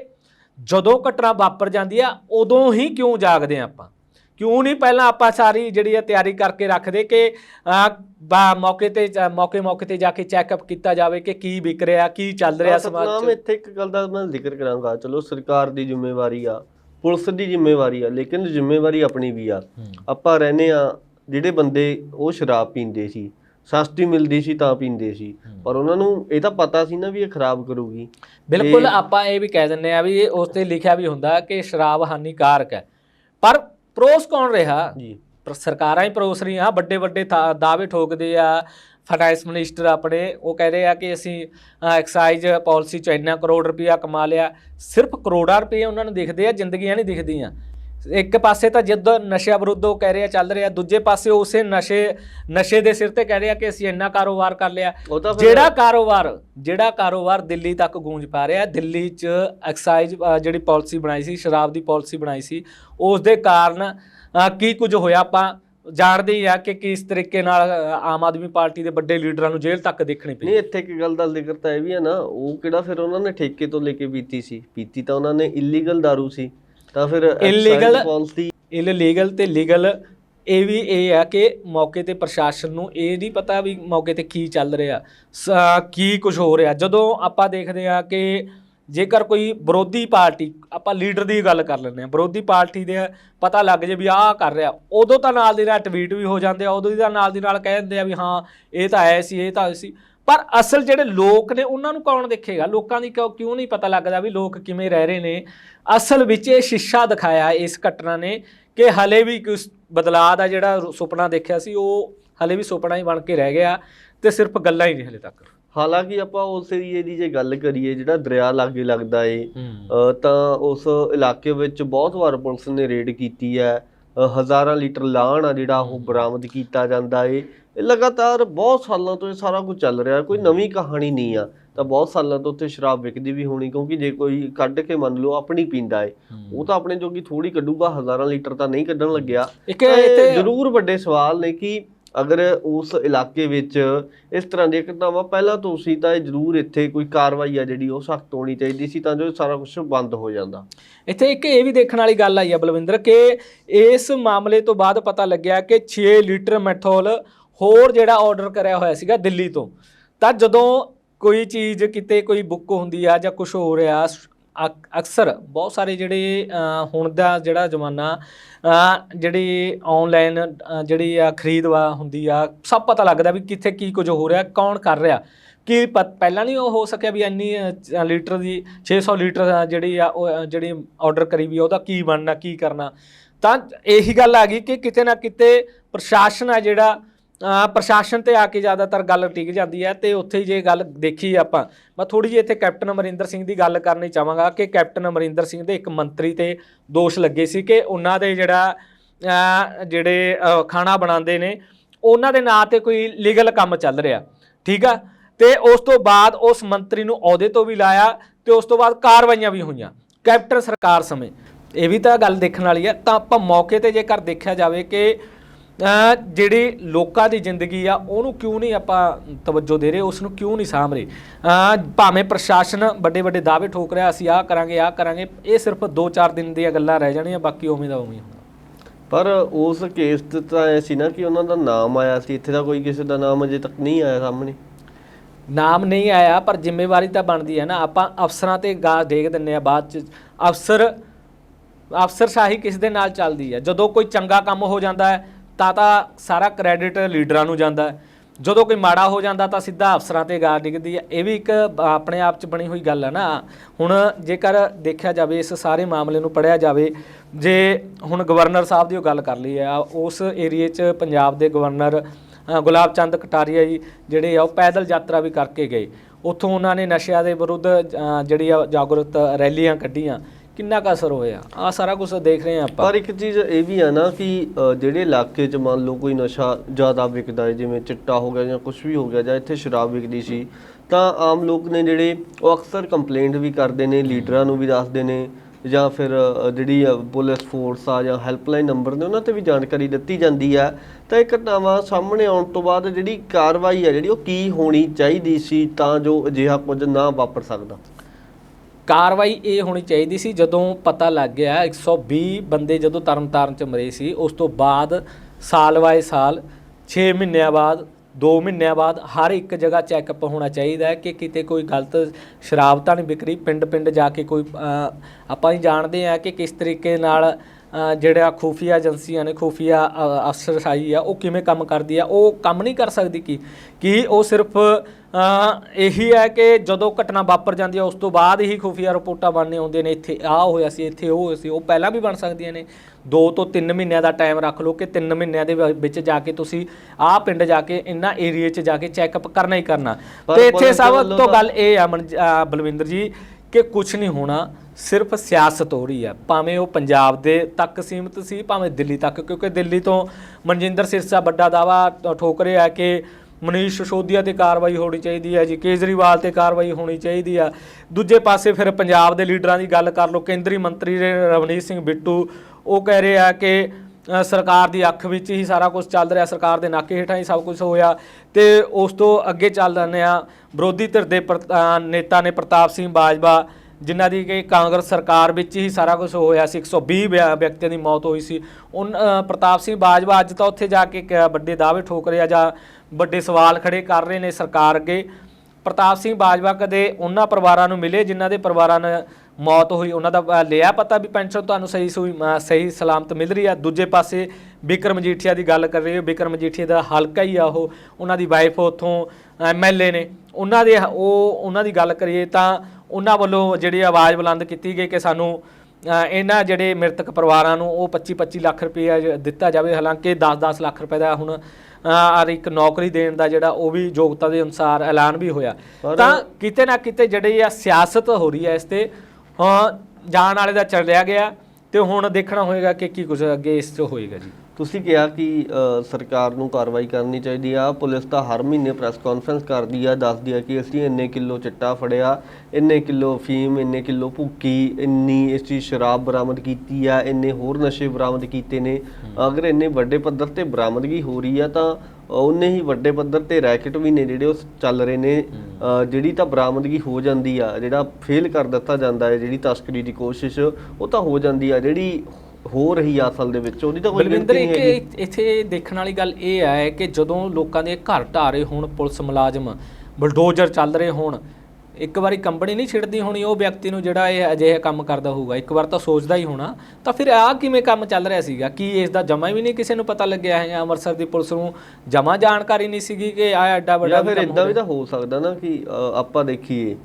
Speaker 2: ਜਦੋਂ ਘਟਨਾ ਵਾਪਰ ਜਾਂਦੀ ਆ, ਉਦੋਂ ਹੀ ਕਿਉਂ ਜਾਗਦੇ ਆ ਆਪਾਂ? ਕਿਉਂ ਨਹੀਂ? ਪਹਿਲਾਂ ਆਪਾਂ ਸਾਰੀ ਜਿਹੜੀ ਆ ਤਿਆਰੀ ਕਰਕੇ ਰੱਖਦੇ ਕਿ ਬਾ ਮੌਕੇ ਤੇ ਮੌਕੇ ਮੌਕੇ ਤੇ ਜਾ ਕੇ ਚੈੱਕਅਪ ਕੀਤਾ ਜਾਵੇ ਕਿ ਕੀ ਵਿਕ ਰਿਹਾ ਕੀ ਚੱਲ ਰਿਹਾ ਸਮਾਜ 'ਚ।
Speaker 1: ਇੱਥੇ ਇੱਕ ਗੱਲ ਦਾ ਮੈਂ ਜ਼ਿਕਰ ਕਰਾਂਗਾ। ਚਲੋ ਸਰਕਾਰ ਦੀ ਜ਼ਿੰਮੇਵਾਰੀ ਆ ਪੁਲਿਸ ਦੀ ਜ਼ਿੰਮੇਵਾਰੀ ਆ ਲੇਕਿਨ ਜ਼ਿੰਮੇਵਾਰੀ ਆਪਣੀ ਵੀ ਆ।
Speaker 2: ਹੂੰ।
Speaker 1: ਆਪਾਂ ਰਹਨੇ ਆ ਜਿਹੜੇ ਬੰਦੇ ਉਹ ਸ਼ਰਾਬ ਪੀਂਦੇ ਸੀ ਸਸਤੀ ਮਿਲਦੀ ਸੀ ਤਾਂ ਪੀਂਦੇ ਸੀ।
Speaker 2: ਹੂੰ।
Speaker 1: ਪਰ ਉਹਨਾਂ ਨੂੰ ਇਹ ਤਾਂ ਪਤਾ ਸੀ ਨਾ ਵੀ ਇਹ ਖਰਾਬ ਕਰੂਗੀ।
Speaker 2: ਬਿਲਕੁਲ ਆਪਾਂ ਇਹ ਵੀ ਕਹਿ ਦਿੰਨੇ ਆ ਵੀ ਇਹ ਉਸ ਤੇ ਲਿਖਿਆ ਵੀ ਹੁੰਦਾ ਕਿ ਸ਼ਰਾਬ ਹਾਨੀਕਾਰਕ ਹੈ। ਪਰ ਪਰੋਸ ਕੌਣ ਰਿਹਾ?
Speaker 1: ਜੀ।
Speaker 2: ਪਰ ਸਰਕਾਰਾਂ ਹੀ ਪਰੋਸ ਰਹੀਆਂ। ਵੱਡੇ ਵੱਡੇ ਦਾਅਵੇ ਠੋਕਦੇ ਆ। ਫਾਈਨੈਂਸ ਮਿਨਿਸਟਰ ਆਪਣੇ ਉਹ ਕਹਿ ਰਹੇ ਆ ਕਿ ਅਸੀਂ ਐਕਸਾਈਜ਼ ਪਾਲਿਸੀ ਚ ਇੰਨਾ ਕਰੋੜ ਰੁਪਇਆ ਕਮਾ ਲਿਆ। ਸਿਰਫ ਕਰੋੜਾਂ ਰੁਪਏ ਉਹਨਾਂ ਨੂੰ ਦਿਖਦੇ ਆ ਜ਼ਿੰਦਗੀਆਂ ਨਹੀਂ ਦਿਖਦੀਆਂ। ਇੱਕ ਪਾਸੇ ਤਾਂ ਜਿੱਦ ਨਸ਼ਿਆਂ ਵਿਰੁੱਧ ਉਹ ਕਹਿ ਰਹੇ ਚੱਲ ਰਿਹਾ ਦੂਜੇ ਪਾਸੇ ਉਸੇ ਨਸ਼ੇ ਨਸ਼ੇ ਦੇ ਸਿਰ ਤੇ ਕਹਿ ਰਹੇ ਕਿ ਅਸੀਂ ਇੰਨਾ ਕਾਰੋਬਾਰ ਕਰ ਲਿਆ। ਜਿਹੜਾ ਕਾਰੋਬਾਰ ਜਿਹੜਾ ਕਾਰੋਬਾਰ ਦਿੱਲੀ ਤੱਕ ਗੂੰਜ ਪਾ ਰਿਹਾ ਦਿੱਲੀ 'ਚ ਐਕਸਾਈਜ਼ ਜਿਹੜੀ ਪਾਲਿਸੀ ਬਣਾਈ ਸੀ ਸ਼ਰਾਬ ਦੀ ਪਾਲਿਸੀ ਬਣਾਈ ਸੀ ਉਸ ਦੇ ਕਾਰਨ ਕੀ ਕੁਝ ਹੋਇਆ ਆਪਾਂ ਜਾਣਦੇ ਹੀ ਆ ਕਿ ਕਿਸ ਤਰੀਕੇ ਨਾਲ ਆਮ ਆਦਮੀ ਪਾਰਟੀ ਦੇ ਵੱਡੇ ਲੀਡਰਾਂ ਨੂੰ ਜੇਲ੍ਹ ਤੱਕ ਦੇਖਣੀ ਪਈ।
Speaker 1: ਨਹੀਂ ਇੱਥੇ ਇੱਕ ਗੱਲ ਦਾ ਜ਼ਿਕਰ ਤਾਂ ਇਹ ਵੀ ਹੈ ਨਾ ਉਹ ਕਿਹੜਾ ਫਿਰ ਉਹਨਾਂ ਨੇ ਠੇਕੇ ਤੋਂ ਲੈ ਕੇ ਪੀਤੀ ਸੀ? ਪੀਤੀ ਤਾਂ ਉਹਨਾਂ ਨੇ ਇਲੀਗਲ दारू ਸੀ। ਤਾਂ ਫਿਰ
Speaker 2: Illegal-
Speaker 1: ਪਾਲਿਸੀ
Speaker 2: ਇਲੀਗਲ ਤੇ ਲੀਗਲ ਇਹ ਵੀ ਇਹ ਆ ਕਿ ਮੌਕੇ ਤੇ ਪ੍ਰਸ਼ਾਸਨ ਨੂੰ ਇਹ ਨਹੀਂ ਪਤਾ ਵੀ ਮੌਕੇ ਤੇ ਕੀ ਚੱਲ ਰਿਹਾ ਕੀ ਕੁਝ ਹੋ ਰਿਹਾ। ਜਦੋਂ ਆਪਾਂ ਦੇਖਦੇ ਆ ਕਿ ਜੇਕਰ ਕੋਈ ਵਿਰੋਧੀ ਪਾਰਟੀ ਆਪਾਂ ਲੀਡਰ ਦੀ ਗੱਲ ਕਰ ਲੈਂਦੇ ਆ ਵਿਰੋਧੀ ਪਾਰਟੀ ਦੇ ਪਤਾ ਲੱਗ ਜੇ ਵੀ ਆਹ ਕਰ ਰਿਹਾ ਉਦੋਂ ਤਾਂ ਨਾਲ ਦੀ ਨਾਲ ਟਵੀਟ ਵੀ ਹੋ ਜਾਂਦੇ ਆ ਉਦੋਂ ਦੀ ਤਾਂ ਨਾਲ ਦੀ ਨਾਲ ਕਹਿ ਦਿੰਦੇ ਆ ਵੀ ਹਾਂ ਇਹ ਤਾਂ ਐ ਸੀ ਇਹ ਤਾਂ ਸੀ। ਪਰ ਅਸਲ ਜਿਹੜੇ ਲੋਕ ਨੇ ਉਹਨਾਂ ਨੂੰ ਕੌਣ ਦੇਖੇਗਾ? ਲੋਕਾਂ ਦੀ ਕਿਉਂ ਕਿਉਂ ਨਹੀਂ ਪਤਾ ਲੱਗਦਾ ਵੀ ਲੋਕ ਕਿਵੇਂ ਰਹਿ ਰਹੇ ਨੇ? ਅਸਲ ਵਿੱਚ ਇਹ ਸ਼ਿਸ਼ਾ ਦਿਖਾਇਆ ਇਸ ਘਟਨਾ ਨੇ ਕਿ ਹਲੇ ਵੀ ਕੁਛ ਬਦਲਾਅ ਦਾ ਜਿਹੜਾ ਸੁਪਨਾ ਦੇਖਿਆ ਸੀ ਉਹ ਹਲੇ ਵੀ ਸੁਪਨਾ ਹੀ ਬਣ ਕੇ ਰਹਿ ਗਿਆ ਤੇ ਸਿਰਫ ਗੱਲਾਂ ਹੀ ਨੇ ਹਲੇ ਤੱਕ।
Speaker 1: ਹਾਲਾਂਕਿ ਆਪਾਂ ਉਸ ਏਰੀਏ ਦੀ ਜੇ ਗੱਲ ਕਰੀਏ ਜਿਹੜਾ ਦਰਿਆ ਲਾਗੇ ਲੱਗਦਾ ਏ ਤਾਂ ਉਸ ਇਲਾਕੇ ਵਿੱਚ ਬਹੁਤ ਵਾਰ ਪੁਲਿਸ ਨੇ ਰੇਡ ਕੀਤੀ ਹੈ। ਹਜ਼ਾਰਾਂ ਲੀਟਰ ਲਾਹਣ ਆ ਜਿਹੜਾ ਉਹ ਬਰਾਮਦ ਕੀਤਾ ਜਾਂਦਾ ਏ। ਇਹ ਲਗਾਤਾਰ ਬਹੁਤ ਸਾਲਾਂ ਤੋਂ ਇਹ ਸਾਰਾ ਕੁਝ ਚੱਲ ਰਿਹਾ। ਕੋਈ ਨਵੀਂ ਕਹਾਣੀ ਨਹੀਂ ਆ। ਤਾਂ ਬਹੁਤ ਸਾਲਾਂ ਤੋਂ ਉੱਥੇ ਸ਼ਰਾਬ ਵਿਕਦੀ ਵੀ ਹੋਣੀ ਕਿਉਂਕਿ ਜੇ ਕੋਈ ਕੱਢ ਕੇ ਮੰਨ ਲਓ ਆਪਣੀ ਪੀਂਦਾ ਏ ਉਹ ਤਾਂ ਆਪਣੇ ਜੋਗੀ ਥੋੜੀ ਕੱਢੂਗਾ। ਹਜ਼ਾਰਾਂ ਲੀਟਰ ਤਾਂ ਨਹੀਂ ਕੱਢਣ ਲੱਗਿਆ।
Speaker 2: ਇੱਕ
Speaker 1: ਜ਼ਰੂਰ ਵੱਡੇ ਸਵਾਲ ਨੇ ਕਿ ਅਗਰ ਉਸ ਇਲਾਕੇ ਵਿੱਚ ਇਸ ਤਰ੍ਹਾਂ ਦੀਆਂ ਘਟਨਾਵਾਂ ਪਹਿਲਾਂ ਤੋਂ ਸੀ, ਤਾਂ ਇਹ ਜ਼ਰੂਰ ਇੱਥੇ ਕੋਈ ਕਾਰਵਾਈ ਆ ਜਿਹੜੀ ਉਹ ਸਖਤ ਹੋਣੀ ਚਾਹੀਦੀ ਸੀ, ਤਾਂ ਜੋ ਸਾਰਾ ਕੁਝ ਬੰਦ ਹੋ ਜਾਂਦਾ।
Speaker 2: ਇੱਥੇ ਇੱਕ ਇਹ ਵੀ ਦੇਖਣ ਵਾਲੀ ਗੱਲ ਆਈ ਆ ਬਲਵਿੰਦਰ, ਕਿ ਇਸ ਮਾਮਲੇ ਤੋਂ ਬਾਅਦ ਪਤਾ ਲੱਗਿਆ ਕਿ 6 ਲੀਟਰ ਮੈਥੋਲ ਹੋਰ ਜਿਹੜਾ ਆਰਡਰ ਕਰਿਆ ਹੋਇਆ ਸੀਗਾ ਦਿੱਲੀ ਤੋਂ। ਤਾਂ ਜਦੋਂ ਕੋਈ ਚੀਜ਼ ਕਿਤੇ ਕੋਈ ਬੁੱਕ ਹੁੰਦੀ ਆ ਜਾਂ ਕੁਝ ਹੋ ਰਿਹਾ ਅਕਸਰ ਬਹੁਤ ਸਾਰੇ ਜਿਹੜੇ ਹੁਣ ਦਾ ਜਿਹੜਾ ਜ਼ਮਾਨਾ ਜਿਹੜੀ ਆਨਲਾਈਨ ਜਿਹੜੀ ਆ ਖਰੀਦਵਾ ਹੁੰਦੀ ਆ, ਸਭ ਪਤਾ ਲੱਗਦਾ ਵੀ ਕਿੱਥੇ ਕੀ ਕੁਝ ਹੋ ਰਿਹਾ, ਕੌਣ ਕਰ ਰਿਹਾ। ਕਿ ਪਹਿਲਾਂ ਨਹੀਂ ਉਹ ਹੋ ਸਕਿਆ ਵੀ ਇੰਨੀ ਲੀਟਰ ਦੀ 600 ਲੀਟਰ ਜਿਹੜੀ ਆ ਉਹ ਜਿਹੜੀ ਆਰਡਰ ਕਰੀ ਵੀ ਉਹਦਾ ਕੀ ਬਣਨਾ, ਕੀ ਕਰਨਾ। ਤਾਂ ਇਹੀ ਗੱਲ ਆ ਗਈ ਕਿ ਕਿਤੇ ਨਾ ਕਿਤੇ ਪ੍ਰਸ਼ਾਸਨ ਆ ਜਿਹੜਾ ਪ੍ਰਸ਼ਾਸਨ ਤੇ ਆ ਕੇ ਜ਼ਿਆਦਾਤਰ ਗੱਲ ਟਿਕ ਜਾਂਦੀ ਹੈ ਤੇ ਉੱਥੇ ਜੇ ਗੱਲ ਦੇਖੀ ਆਪਾਂ, ਮੈਂ ਥੋੜੀ ਜਿਹੀ ਇੱਥੇ ਕੈਪਟਨ ਅਮਰਿੰਦਰ ਸਿੰਘ ਦੀ ਗੱਲ ਕਰਨੀ ਚਾਹਾਂਗਾ ਕਿ ਕੈਪਟਨ ਅਮਰਿੰਦਰ ਸਿੰਘ ਦੇ ਇੱਕ ਮੰਤਰੀ ਤੇ ਦੋਸ਼ ਲੱਗੇ ਸੀ ਕਿ ਉਹਨਾਂ ਦੇ ਜਿਹੜਾ ਜਿਹੜੇ ਖਾਣਾ ਬਣਾਉਂਦੇ ਨੇ, ਉਹਨਾਂ ਦੇ ਨਾਂ ਤੇ ਕੋਈ ਲੀਗਲ ਕੰਮ ਚੱਲ ਰਿਹਾ, ਠੀਕ ਆ? ਤੇ ਉਸ ਤੋਂ ਬਾਅਦ ਉਸ ਮੰਤਰੀ ਨੂੰ ਅਹੁਦੇ ਤੋਂ ਵੀ ਲਾਇਆ ਤੇ ਉਸ ਤੋਂ ਬਾਅਦ ਕਾਰਵਾਈਆਂ ਵੀ ਹੋਈਆਂ, ਕੈਪਟਨ ਸਰਕਾਰ ਸਮੇਂ। ਇਹ ਵੀ ਤਾਂ ਗੱਲ ਦੇਖਣ ਵਾਲੀ ਹੈ, ਤਾਂ ਆਪਾਂ ਮੌਕੇ ਤੇ ਜੇਕਰ ਦੇਖਿਆ ਜਾਵੇ ਕਿ ਜਿਹੜੀ ਲੋਕਾਂ ਦੀ ਜ਼ਿੰਦਗੀ ਆ ਉਹਨੂੰ ਕਿਉਂ ਨਹੀਂ ਆਪਾਂ ਤਵੱਜੋ ਦੇ ਰਹੇ ਉਸ ਨੂੰ ਕਿਉਂ ਨਹੀਂ ਸਾਂਭ ਰਹੇ? ਭਾਵੇਂ ਪ੍ਰਸ਼ਾਸਨ ਵੱਡੇ ਵੱਡੇ ਦਾਅਵੇ ਠੋਕ ਰਿਹਾ ਅਸੀਂ ਆਹ ਕਰਾਂਗੇ ਆਹ ਕਰਾਂਗੇ ਇਹ ਸਿਰਫ 2-4 ਦਿਨ ਦੀਆਂ ਗੱਲਾਂ ਰਹਿ ਜਾਣੀਆਂ ਬਾਕੀ ਉਵੇਂ ਦਾ ਉਵੇਂ
Speaker 1: ਪਰ ਉਸ ਕੇਸ ਤੇ ਤਾਂ ਐ ਸੀ ਨਾ ਕਿ ਉਹਨਾਂ ਦਾ ਨਾਮ ਆਇਆ ਸੀ ਇੱਥੇ ਤਾਂ ਕੋਈ ਕਿਸੇ ਦਾ ਨਾਮ ਅਜੇ ਤੱਕ ਨਹੀਂ ਆਇਆ ਸਾਹਮਣੇ।
Speaker 2: ਨਾਮ ਨਹੀਂ ਆਇਆ ਪਰ ਜ਼ਿੰਮੇਵਾਰੀ ਤਾਂ ਬਣਦੀ ਹੈ ਨਾ ਆਪਾਂ ਅਫਸਰਾਂ ਤੇ ਗਾ ਦੇਖ ਦਿੰਨੇ ਆ ਬਾਅਦ ਚ ਅਫਸਰ ਅਫਸਰਸ਼ਾਹੀ ਕਿਸ ਦੇ ਨਾਲ ਚੱਲਦੀ ਹੈ ਜਦੋਂ ਕੋਈ ਚੰਗਾ ਕੰਮ ਹੋ ਜਾਂਦਾ ਹੈ ਤਾਂ ਤਾਂ ਸਾਰਾ ਕ੍ਰੈਡਿਟ ਲੀਡਰਾਂ ਨੂੰ ਜਾਂਦਾ ਜਦੋਂ ਕੋਈ ਮਾੜਾ ਹੋ ਜਾਂਦਾ ਤਾਂ ਸਿੱਧਾ ਅਫਸਰਾਂ ਤੇ ਗਾਰ ਡਿੱਗਦੀ ਹੈ। ਇਹ ਵੀ ਇੱਕ ਆਪਣੇ ਆਪ ਚ ਬਣੀ ਹੋਈ ਗੱਲ ਹੈ ਨਾ। ਹੁਣ ਜੇਕਰ ਦੇਖਿਆ ਜਾਵੇ, ਇਸ ਸਾਰੇ ਮਾਮਲੇ ਨੂੰ ਪੜਿਆ ਜਾਵੇ, ਜੇ ਹੁਣ ਗਵਰਨਰ ਸਾਹਿਬ ਦੀ ਉਹ ਗੱਲ ਕਰ ਲਈ ਹੈ ਉਸ ਏਰੀਏ 'ਚ ਪੰਜਾਬ ਦੇ ਗਵਰਨਰ ਗੁਲਾਬ ਚੰਦ ਕਟਾਰੀਆ ਜੀ ਜਿਹੜੇ ਆ, ਉਹ ਪੈਦਲ ਯਾਤਰਾ ਵੀ ਕਰਕੇ ਗਏ। ਉੱਥੋਂ ਉਹਨਾਂ ਨੇ ਨਸ਼ਿਆਂ ਦੇ ਵਿਰੁੱਧ ਜਿਹੜੀ ਆ ਜਾਗਰੂਕ ਰੈਲੀਆਂ ਕੱਢੀਆਂ। ਕਿੰਨਾ ਕੁ ਅਸਰ ਹੋਇਆ? ਆ ਸਾਰਾ ਕੁਝ ਦੇਖ ਰਹੇ ਆ ਆਪਾਂ।
Speaker 1: ਪਰ ਇੱਕ ਚੀਜ਼ ਇਹ ਵੀ ਆ ਨਾ ਕਿ ਅ, ਜਿਹੜੇ ਇਲਾਕੇ 'ਚ ਮੰਨ ਲਓ ਕੋਈ ਨਸ਼ਾ ਜ਼ਿਆਦਾ ਵਿਕਦਾ ਹੈ ਜਿਵੇਂ ਚਿੱਟਾ ਹੋ ਗਿਆ ਜਾਂ ਕੁਝ ਵੀ ਹੋ ਗਿਆ ਜਾਂ ਇੱਥੇ ਸ਼ਰਾਬ ਵਿਕਦੀ ਸੀ ਤਾਂ ਆਮ ਲੋਕ ਨੇ ਜਿਹੜੇ ਉਹ ਅਕਸਰ ਕੰਪਲੇਂਟ ਵੀ ਕਰਦੇ ਨੇ ਲੀਡਰਾਂ ਨੂੰ ਵੀ ਦੱਸਦੇ ਨੇ ਜਾਂ ਫਿਰ ਅ, ਜਿਹੜੀ ਅ, ਪੁਲਿਸ ਫੋਰਸ ਆ ਜਾਂ ਹੈਲਪਲਾਈਨ ਨੰਬਰ ਨੇ ਉਹਨਾਂ ਤੇ ਵੀ ਜਾਣਕਾਰੀ ਦਿੱਤੀ ਜਾਂਦੀ ਆ। ਤਾਂ ਇਹ ਘਟਨਾਵਾਂ ਸਾਹਮਣੇ ਆਉਣ ਤੋਂ ਬਾਅਦ ਜਿਹੜੀ ਕਾਰਵਾਈ ਆ ਜਿਹੜੀ ਉਹ ਕੀ ਹੋਣੀ ਚਾਹੀਦੀ ਸੀ ਤਾਂ ਜੋ ਅਜਿਹਾ ਕੁਝ ਨਾ ਵਾਪਰ ਸਕਦਾ।
Speaker 2: ਕਾਰਵਾਈ ਇਹ ਹੋਣੀ ਚਾਹੀਦੀ ਸੀ ਜਦੋਂ ਪਤਾ ਲੱਗ ਗਿਆ 120 ਬੰਦੇ ਜਦੋਂ ਤਰਨਤਾਰਨ ਚ ਮਰੇ ਸੀ, ਉਸ ਤੋਂ ਬਾਅਦ ਸਾਲ ਵਾਏ ਸਾਲ 6 ਮਹੀਨਿਆਂ ਬਾਅਦ 2 ਮਹੀਨਿਆਂ ਬਾਅਦ ਹਰ ਇੱਕ ਜਗ੍ਹਾ ਚੈੱਕਅਪ ਹੋਣਾ ਚਾਹੀਦਾ ਹੈ ਕਿ ਕਿਤੇ ਕੋਈ ਗਲਤ ਸ਼ਰਾਬ ਤਾਂ ਨਹੀਂ ਵਿਕਰੀ ਪਿੰਡ ਪਿੰਡ ਜਾ ਕੇ ਕੋਈ ਆਪਾਂ ਹੀ ਜਾਣਦੇ ਆ ਕਿ ਕਿਸ ਤਰੀਕੇ ਨਾਲ ਜਿਹੜਾ ਖੂਫੀਆ ਏਜੰਸੀਆਂ ਨੇ ਖੂਫੀਆ ਅਫਸਰਸ਼ਾਹੀ ਆ ਉਹ ਕਿਵੇਂ ਕੰਮ ਕਰਦੀ ਆ? ਉਹ ਕੰਮ ਨਹੀਂ ਕਰ ਸਕਦੀ ਕੀ? ਕੀ ਉਹ ਸਿਰਫ ਇਹੀ ਹੈ ਕਿ ਜਦੋਂ ਘਟਨਾ ਵਾਪਰ ਜਾਂਦੀ ਹੈ ਉਸ ਤੋਂ ਬਾਅਦ ਹੀ ਖੂਫੀਆ ਰਿਪੋਰਟਾਂ ਬਣਨੇ ਆਉਂਦੇ ਨੇ ਇੱਥੇ ਆਹ ਹੋਇਆ ਸੀ ਇੱਥੇ ਉਹ ਹੋਇਆ ਸੀ ਉਹ ਪਹਿਲਾਂ ਵੀ ਬਣ ਸਕਦੀਆਂ ਨੇ। 2 ਤੋਂ 3 ਮਹੀਨਿਆਂ ਦਾ ਟਾਈਮ ਰੱਖ ਲਓ ਕਿ 3 ਮਹੀਨਿਆਂ ਦੇ ਵਿੱਚ ਜਾ ਕੇ ਤੁਸੀਂ ਆਹ ਪਿੰਡ ਜਾ ਕੇ ਇਹਨਾਂ ਏਰੀਏ 'ਚ ਜਾ ਕੇ ਚੈੱਕਅਪ ਕਰਨਾ ਹੀ ਕਰਨਾ। ਤੇ ਇੱਥੇ ਸਭ ਤੋਂ ਗੱਲ ਇਹ ਆ ਬਲਵਿੰਦਰ ਜੀ ਕਿ ਕੁਝ ਨਹੀਂ ਹੋਣਾ, ਸਿਰਫ ਸਿਆਸਤ ਹੋ ਰਹੀ ਹੈ। ਭਾਵੇਂ ਉਹ ਪੰਜਾਬ ਦੇ ਤੱਕ ਸੀਮਿਤ ਸੀ, ਭਾਵੇਂ ਦਿੱਲੀ ਤੱਕ, ਕਿਉਂਕਿ ਦਿੱਲੀ ਤੋਂ ਮਨਜਿੰਦਰ ਸਿਰਸਾ ਵੱਡਾ ਦਾਵਾ ਠੋਕ ਰਿਹਾ ਹੈ ਕਿ ਮਨੀਸ਼ ਸਿਸੋਦੀਆ ਤੇ ਕਾਰਵਾਈ ਹੋਣੀ ਚਾਹੀਦੀ ਹੈ ਜੀ, ਕੇਜਰੀਵਾਲ ਤੇ ਕਾਰਵਾਈ ਹੋਣੀ ਚਾਹੀਦੀ ਆ ਦੂਜੇ ਪਾਸੇ ਫਿਰ ਪੰਜਾਬ ਦੇ ਲੀਡਰਾਂ ਦੀ ਗੱਲ ਕਰ ਲਓ, ਕੇਂਦਰੀ ਮੰਤਰੀ ਰਵਨੀਤ ਸਿੰਘ ਬਿੱਟੂ, ਉਹ ਕਹਿ ਰਹੇ ਆ ਕਿ ਸਰਕਾਰ ਦੀ ਅੱਖ ਵਿੱਚ ਹੀ ਸਾਰਾ ਕੁਝ ਚੱਲ ਰਿਹਾ, ਸਰਕਾਰ ਦੇ ਨਾਕੇ ਹੇਠਾਂ ਹੀ ਸਭ ਕੁਝ ਹੋਇਆ ਤੇ ਉਸ ਤੋਂ ਅੱਗੇ ਚੱਲ ਜਾਂਦੇ ਆ ਵਿਰੋਧੀ ਧਿਰ ਦੇ ਪ੍ਰ- ਨੇਤਾ ਨੇ ਪ੍ਰਤਾਪ ਸਿੰਘ ਬਾਜਵਾ, ਜਿਨ੍ਹਾਂ ਦੀ ਕਿ ਕਾਂਗਰਸ ਸਰਕਾਰ ਵਿੱਚ ਹੀ ਸਾਰਾ ਕੁਝ ਹੋਇਆ ਸੀ 120 ਵਿਅ- ਵਿਅਕਤੀਆਂ ਦੀ ਮੌਤ ਹੋਈ ਸੀ। ਉਨ ਪ੍ਰਤਾਪ ਸਿੰਘ ਬਾਜਵਾ ਅੱਜ ਤਾਂ ਉੱਥੇ ਜਾ ਕੇ ਵੱਡੇ ਦਾਅਵੇ ਠੋਕ ਰਿਹਾ ਜਾਂ ਵੱਡੇ ਸਵਾਲ ਖੜੇ ਕਰ ਰਹੇ ਨੇ ਸਰਕਾਰ ਅੱਗੇ। ਪ੍ਰਤਾਪ ਸਿੰਘ ਬਾਜਵਾ ਕਦੇ ਉਹਨਾਂ ਪਰਿਵਾਰਾਂ ਨੂੰ ਮਿਲੇ ਜਿਨ੍ਹਾਂ ਦੇ ਪਰਿਵਾਰਾਂ ਨੇ ਮੌਤ ਹੋਈ ਉਹਨਾਂ ਦਾ ਲਿਆ ਪਤਾ ਵੀ ਪੈਨਸ਼ਨ ਤੁਹਾਨੂੰ ਸਹੀ ਸੂਈ ਸਹੀ ਸਲਾਮਤ ਮਿਲ ਰਹੀ ਆ। ਦੂਜੇ ਪਾਸੇ ਬਿਕਰਮ ਮਜੀਠੀਆ ਦੀ ਗੱਲ ਕਰ ਰਹੀ ਹੈ। ਬਿਕਰਮ ਮਜੀਠੀਆ ਦਾ ਹਲਕਾ ਹੀ ਆ ਉਹ ਉਹਨਾਂ ਦੀ ਵਾਈਫ ਉੱਥੋਂ ਐਮਐਲਏ ਨੇ। ਉਹਨਾਂ ਦੇ ਉਹ ਉਹਨਾਂ ਦੀ ਗੱਲ ਕਰੀਏ ਤਾਂ ਉਹਨਾਂ ਵੱਲੋਂ ਜਿਹੜੀ ਆਵਾਜ਼ ਬੁਲੰਦ ਕੀਤੀ ਗਈ ਕਿ ਸਾਨੂੰ ਇਹਨਾਂ ਜਿਹੜੇ ਮ੍ਰਿਤਕ ਪਰਿਵਾਰਾਂ ਨੂੰ ਉਹ 25-25 ਲੱਖ ਰੁਪਏ ਦਿੱਤਾ ਜਾਵੇ। ਹਾਲਾਂਕਿ 10-10 ਲੱਖ ਰੁਪਏ ਦਾ ਹੁਣ ਔਰ ਇੱਕ ਨੌਕਰੀ ਦੇਣ ਦਾ ਜਿਹੜਾ ਉਹ ਵੀ ਯੋਗਤਾ ਦੇ ਅਨੁਸਾਰ ਐਲਾਨ ਵੀ ਹੋਇਆ। ਤਾਂ ਕਿਤੇ ਨਾ ਕਿਤੇ ਜਿਹੜੀ ਆ ਸਿਆਸਤ ਹੋ ਰਹੀ ਹੈ ਇਸ ਤੇ ਜਾਣ ਵਾਲੇ ਦਾ ਚੱਲਿਆ ਗਿਆ ਤੇ ਹੁਣ ਦੇਖਣਾ ਹੋਏਗਾ ਕਿ ਕੀ ਕੁਝ ਅੱਗੇ ਇਸ 'ਚ ਹੋਏਗਾ ਜੀ।
Speaker 1: ਤੁਸੀਂ ਕਿਹਾ ਕਿ ਸਰਕਾਰ ਨੂੰ ਕਾਰਵਾਈ ਕਰਨੀ ਚਾਹੀਦੀ ਆ। ਪੁਲਿਸ ਤਾਂ ਹਰ ਮਹੀਨੇ ਪ੍ਰੈਸ ਕਾਨਫਰੰਸ ਕਰਦੀ ਆ ਦੱਸਦੀ ਆ ਕਿ ਅਸੀਂ ਇੰਨੇ ਕਿਲੋ ਚਿੱਟਾ ਫੜਿਆ ਇੰਨੇ ਕਿਲੋ ਫੀਮ ਇੰਨੇ ਕਿਲੋ ਭੁੱਕੀ ਇੰਨੀ ਇਸ ਚੀਜ਼ ਸ਼ਰਾਬ ਬਰਾਮਦ ਕੀਤੀ ਆ ਇੰਨੇ ਹੋਰ ਨਸ਼ੇ ਬਰਾਮਦ ਕੀਤੇ ਨੇ। ਅਗਰ ਇੰਨੇ ਵੱਡੇ ਪੱਧਰ ਤੇ ਬਰਾਮਦਗੀ ਹੋ ਰਹੀ ਆ ਤਾਂ ਉਹਨੇ ਹੀ ਵੱਡੇ ਪੱਧਰ ਤੇ ਰੈਕਟ ਵੀ ਨੇ ਜਿਹੜੇ ਉਹ ਚੱਲ ਰਹੇ ਨੇ। ਜਿਹੜੀ ਤਾਂ ਬਰਾਮਦਗੀ ਹੋ ਜਾਂਦੀ ਆ ਜਿਹੜਾ ਫੇਲ ਕਰ ਦਿੱਤਾ ਜਾਂਦਾ ਹੈ ਜਿਹੜੀ ਤਸਕਰੀ ਦੀ ਕੋਸ਼ਿਸ਼ ਉਹ ਤਾਂ ਹੋ ਜਾਂਦੀ ਆ। ਜਿਹੜੀ ਹੋ ਰਹੀ ਆ ਅਸਲ ਦੇ ਵਿੱਚ ਉਹਦੀ ਤਾਂ ਕੋਈ
Speaker 2: ਬਲਵਿੰਦਰ ਇੱਕ ਇੱਥੇ ਦੇਖਣ ਵਾਲੀ ਗੱਲ ਇਹ ਹੈ ਕਿ ਜਦੋਂ ਲੋਕਾਂ ਦੇ ਘਰ ਢਾਹ ਰਹੇ ਹੋਣ ਪੁਲਿਸ ਮੁਲਾਜ਼ਮ ਬਲਡੋਜ਼ਰ ਚੱਲ ਰਹੇ ਹੋਣ ਇੱਕ ਵਾਰੀ ਕੰਪਨੀ ਨਹੀਂ ਛਿੜਦੀ ਹੋਣੀ ਉਹ ਵਿਅਕਤੀ ਨੂੰ ਜਿਹੜਾ ਇਹ ਅਜਿਹਾ ਕੰਮ ਕਰਦਾ ਹੋਊਗਾ ਇੱਕ ਵਾਰ ਤਾਂ ਸੋਚਦਾ ਹੀ ਹੋਣਾ। ਤਾਂ ਫਿਰ ਆਹ ਕਿਵੇਂ ਕੰਮ ਚੱਲ ਰਿਹਾ ਸੀਗਾ? ਕੀ ਇਸ ਦਾ ਜਮਾ ਵੀ ਨਹੀਂ ਕਿਸੇ ਨੂੰ ਪਤਾ ਲੱਗਿਆ ਹੈ? ਅੰਮ੍ਰਿਤਸਰ ਦੀ ਪੁਲਿਸ ਨੂੰ ਜਮਾ ਜਾਣਕਾਰੀ ਨਹੀਂ ਸੀਗੀ ਕਿ ਆ ਐਡਾ ਵੱਡਾ
Speaker 1: ਜਾਂ ਫਿਰ ਇਦਾਂ ਵੀ ਤਾਂ ਹੋ ਸਕਦਾ ਨਾ ਕਿ ਆਪਾਂ ਦੇਖੀਏ।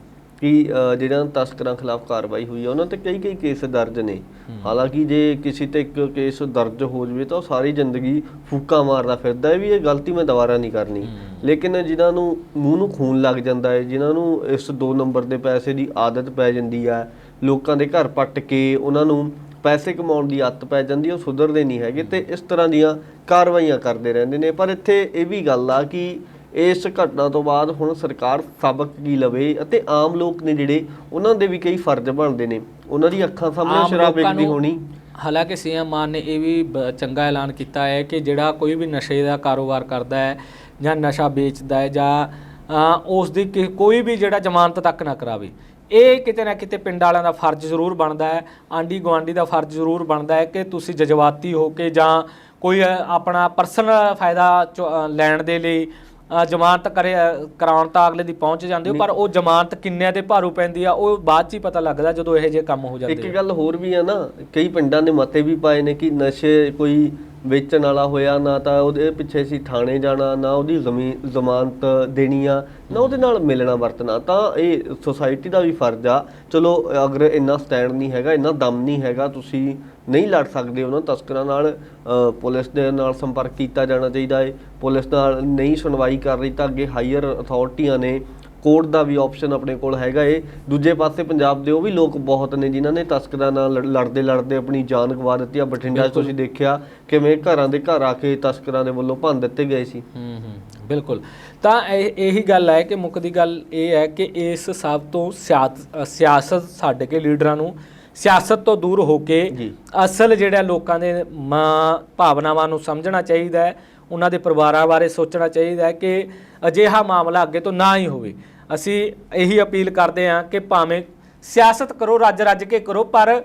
Speaker 1: ਕਿ ਅ, ਜਿਹੜਾ ਤਸਕਰਾਂ ਖਿਲਾਫ ਕਾਰਵਾਈ ਹੋਈ ਆ ਉਹਨਾਂ ਤੇ ਕਈ ਕਈ ਕੇਸ ਦਰਜ ਨੇ। ਹਾਲਾਂਕਿ ਜੇ ਕਿਸੇ ਤੇ ਇੱਕ ਕੇਸ ਦਰਜ ਹੋ ਜਵੇ ਤਾਂ ਉਹ ਸਾਰੀ ਜ਼ਿੰਦਗੀ ਫੂਕਾ ਮਾਰਦਾ ਫਿਰਦਾ ਹੈ ਵੀ ਇਹ ਗਲਤੀ ਮੈਂ ਦੁਬਾਰਾ ਨਹੀਂ ਕਰਨੀ। ਲੇਕਿਨ ਜਿਨ੍ਹਾਂ ਨੂੰ ਮੂੰਹ ਨੂੰ ਖੂਨ ਲੱਗ ਜਾਂਦਾ ਹੈ ਜਿਨ੍ਹਾਂ ਨੂੰ ਇਸ 2 ਨੰਬਰ ਦੇ ਪੈਸੇ ਦੀ ਆਦਤ ਪੈ ਜਾਂਦੀ ਹੈ ਲੋਕਾਂ ਦੇ ਘਰ ਪੱਟ ਕੇ ਉਹਨਾਂ ਨੂੰ ਪੈਸੇ ਕਮਾਉਣ ਦੀ ਆਦਤ ਪੈ ਜਾਂਦੀ ਹੈ ਉਹ ਸੁਧਰਦੇ ਨਹੀਂ ਹੈਗੇ ਤੇ ਇਸ ਤਰ੍ਹਾਂ ਦੀਆਂ ਕਾਰਵਾਈਆਂ ਕਰਦੇ ਰਹਿੰਦੇ ਨੇ। ਪਰ ਇੱਥੇ ਇਹ ਵੀ ਗੱਲ ਆ ਕਿ ਇਸ ਘਟਨਾ ਤੋਂ ਬਾਅਦ ਹੁਣ ਸਰਕਾਰ ਸਬਕ ਕੀ ਲਵੇ ਅਤੇ ਆਮ ਲੋਕ ਨੇ ਜਿਹੜੇ ਉਹਨਾਂ ਦੇ ਵੀ ਕਈ ਫਰਜ਼ ਬਣਦੇ ਨੇ। ਉਹਨਾਂ ਦੀ ਅੱਖਾਂ ਸਾਹਮਣੇ
Speaker 2: ਆਮ
Speaker 1: ਸ਼ਰਾਬ
Speaker 2: ਲੋਕਾਂ ਨੂੰ-
Speaker 1: ਹੋਣੀ।
Speaker 2: ਹਾਲਾਂਕਿ ਸੀਐਮ ਮਾਨ ਨੇ ਇਹ ਵੀ ਬ- ਚੰਗਾ ਐਲਾਨ ਕੀਤਾ ਹੈ ਕਿ ਜਿਹੜਾ ਕੋਈ ਵੀ ਨਸ਼ੇ ਦਾ ਕਾਰੋਬਾਰ ਕਰਦਾ ਹੈ ਜਾਂ ਨਸ਼ਾ ਵੇਚਦਾ ਹੈ ਜਾਂ ਅ, ਉਸ ਦੀ ਕਿ- ਕੋਈ ਵੀ ਜਿਹੜਾ ਜ਼ਮਾਨਤ ਤੱਕ ਨਾ ਕਰਾਵੇ ਇਹ ਕਿਤੇ ਨਾ ਕਿਤੇ ਪਿੰਡ ਵਾਲਿਆਂ ਦਾ ਫਰਜ਼ ਜ਼ਰੂਰ ਬਣਦਾ ਹੈ ਆਂਡੀ ਗੁਆਂਢੀ ਦਾ ਫਰਜ਼ ਜ਼ਰੂਰ ਬਣਦਾ ਹੈ ਕਿ ਤੁਸੀਂ ਜਜ਼ਬਾਤੀ ਹੋ ਕੇ ਜਾਂ ਕੋਈ ਅ, ਆਪਣਾ ਪਰਸਨਲ ਫਾਇਦਾ ਚੁ- ਅ, ਲੈਣ ਦੇ ਲਈ ਜ਼ਮਾਨਤ ਕਰੇ ਕਰਾਉਣ ਤਾਂ ਅਗਲੇ ਦੀ ਪਹੁੰਚ ਜਾਂਦੇ ਹੋ ਪਰ ਉਹ ਜ਼ਮਾਨਤ ਕਿੰਨਿਆਂ ਤੇ ਭਾਰੂ ਪੈਂਦੀ ਆ ਉਹ ਬਾਅਦ ਚ ਹੀ ਪਤਾ ਲੱਗਦਾ ਜਦੋਂ ਇਹੋ ਜਿਹੇ ਕੰਮ ਹੋ ਜਾਂਦੇ
Speaker 1: ਇੱਕ। ਗੱਲ ਹੋਰ ਵੀ ਆ ਨਾ ਕਈ ਪਿੰਡਾਂ ਨੇ ਮਤੇ ਵੀ ਪਾਏ ਨੇ ਕਿ ਨਸ਼ੇ ਕੋਈ ਵੇਚਣ ਵਾਲਾ ਹੋਇਆ, ਨਾ ਤਾਂ ਉਹਦੇ ਪਿੱਛੇ ਸੀ ਥਾਣੇ ਜਾਣਾ, ਨਾ ਉਹਦੀ ਜ਼ਮੀਨ ਜ਼ਮਾਨਤ ਦੇਣੀ ਆ, ਨਾ ਉਹਦੇ ਨਾਲ ਮਿਲਣਾ, ਵਰਤਣਾ। ਤਾਂ ਇਹ ਸੋਸਾਇਟੀ ਦਾ ਵੀ ਫਰਜ਼ ਆ। ਚਲੋ, ਅਗਰ ਇੰਨਾ ਸਟੈਂਡ ਨਹੀਂ ਹੈਗਾ, ਇੰਨਾ ਦਮ ਨਹੀਂ ਹੈਗਾ, ਤੁਸੀਂ ਨਹੀਂ ਲੜ ਸਕਦੇ ਉਹਨਾਂ ਤਸਕਰਾਂ ਨਾਲ ਪੁਲਿਸ ਦੇ ਨਾਲ ਸੰਪਰਕ ਕੀਤਾ ਜਾਣਾ ਚਾਹੀਦਾ ਹੈ ਪੁਲਿਸ ਨਾਲ ਨਹੀਂ ਸੁਣਵਾਈ ਕਰ ਰਹੀ ਤਾਂ ਅੱਗੇ ਹਾਇਰ ਅਥਾਰਟੀਆਂ ਨੇ ਕੋਰਟ ਦਾ ਵੀ ਆਪਸ਼ਨ ਆਪਣੇ ਕੋਲ ਹੈਗਾ ਏ। ਦੂਜੇ ਪਾਸੇ ਪੰਜਾਬ ਦੇ ਉਹ ਵੀ ਲੋਕ ਬਹੁਤ ਨੇ ਜਿਨ੍ਹਾਂ ਨੇ ਤਸਕਰਾਂ ਨਾਲ ਲੜ- ਲੜਦੇ ਲੜਦੇ ਆਪਣੀ ਜਾਨ ਗਵਾ ਦਿੱਤੀ। ਆ ਬਠਿੰਡਾ 'ਚ ਤੁਸੀਂ ਦੇਖਿਆ ਕਿਵੇਂ ਘਰਾਂ ਦੇ ਘਰ ਆ ਕੇ ਤਸਕਰਾਂ ਦੇ ਵੱਲੋਂ ਭੰਨ ਦਿੱਤੇ ਗਏ ਸੀ।
Speaker 2: ਹੂੰ ਹੂੰ ਬਿਲਕੁਲ। ਤਾਂ ਇਹ ਇਹੀ ਗੱਲ ਹੈ ਕਿ ਮੁੱਖ ਦੀ ਗੱਲ ਇਹ ਹੈ ਕਿ ਇਸ ਸਭ ਤੋਂ ਸਿਆਤ- ਅ, ਸਿਆਸਤ ਛੱਡ ਕੇ ਲੀਡਰਾਂ ਨੂੰ ਸਿਆਸਤ ਤੋਂ ਦੂਰ ਹੋ ਕੇ
Speaker 1: ਜੀ।
Speaker 2: ਅਸਲ ਜਿਹੜਾ ਲੋਕਾਂ ਦੇ ਮਾਂ ਭਾਵਨਾਵਾਂ ਨੂੰ ਸਮਝਣਾ ਚਾਹੀਦਾ ਹੈ ਉਹਨਾਂ ਦੇ ਪਰਿਵਾਰਾਂ ਬਾਰੇ ਸੋਚਣਾ ਚਾਹੀਦਾ ਹੈ ਕਿ ਅਜਿਹਾ ਮਾਮਲਾ ਅੱਗੇ ਤੋਂ ਨਾ ਹੀ ਹੋਵੇ। ਅਸੀਂ ਇਹੀ ਅਪੀਲ ਕਰਦੇ ਹਾਂ ਕਿ ਭਾਵੇਂ ਸਿਆਸਤ ਕਰੋ, ਰੱਜ ਰੱਜ ਕੇ ਕਰੋ, ਪਰ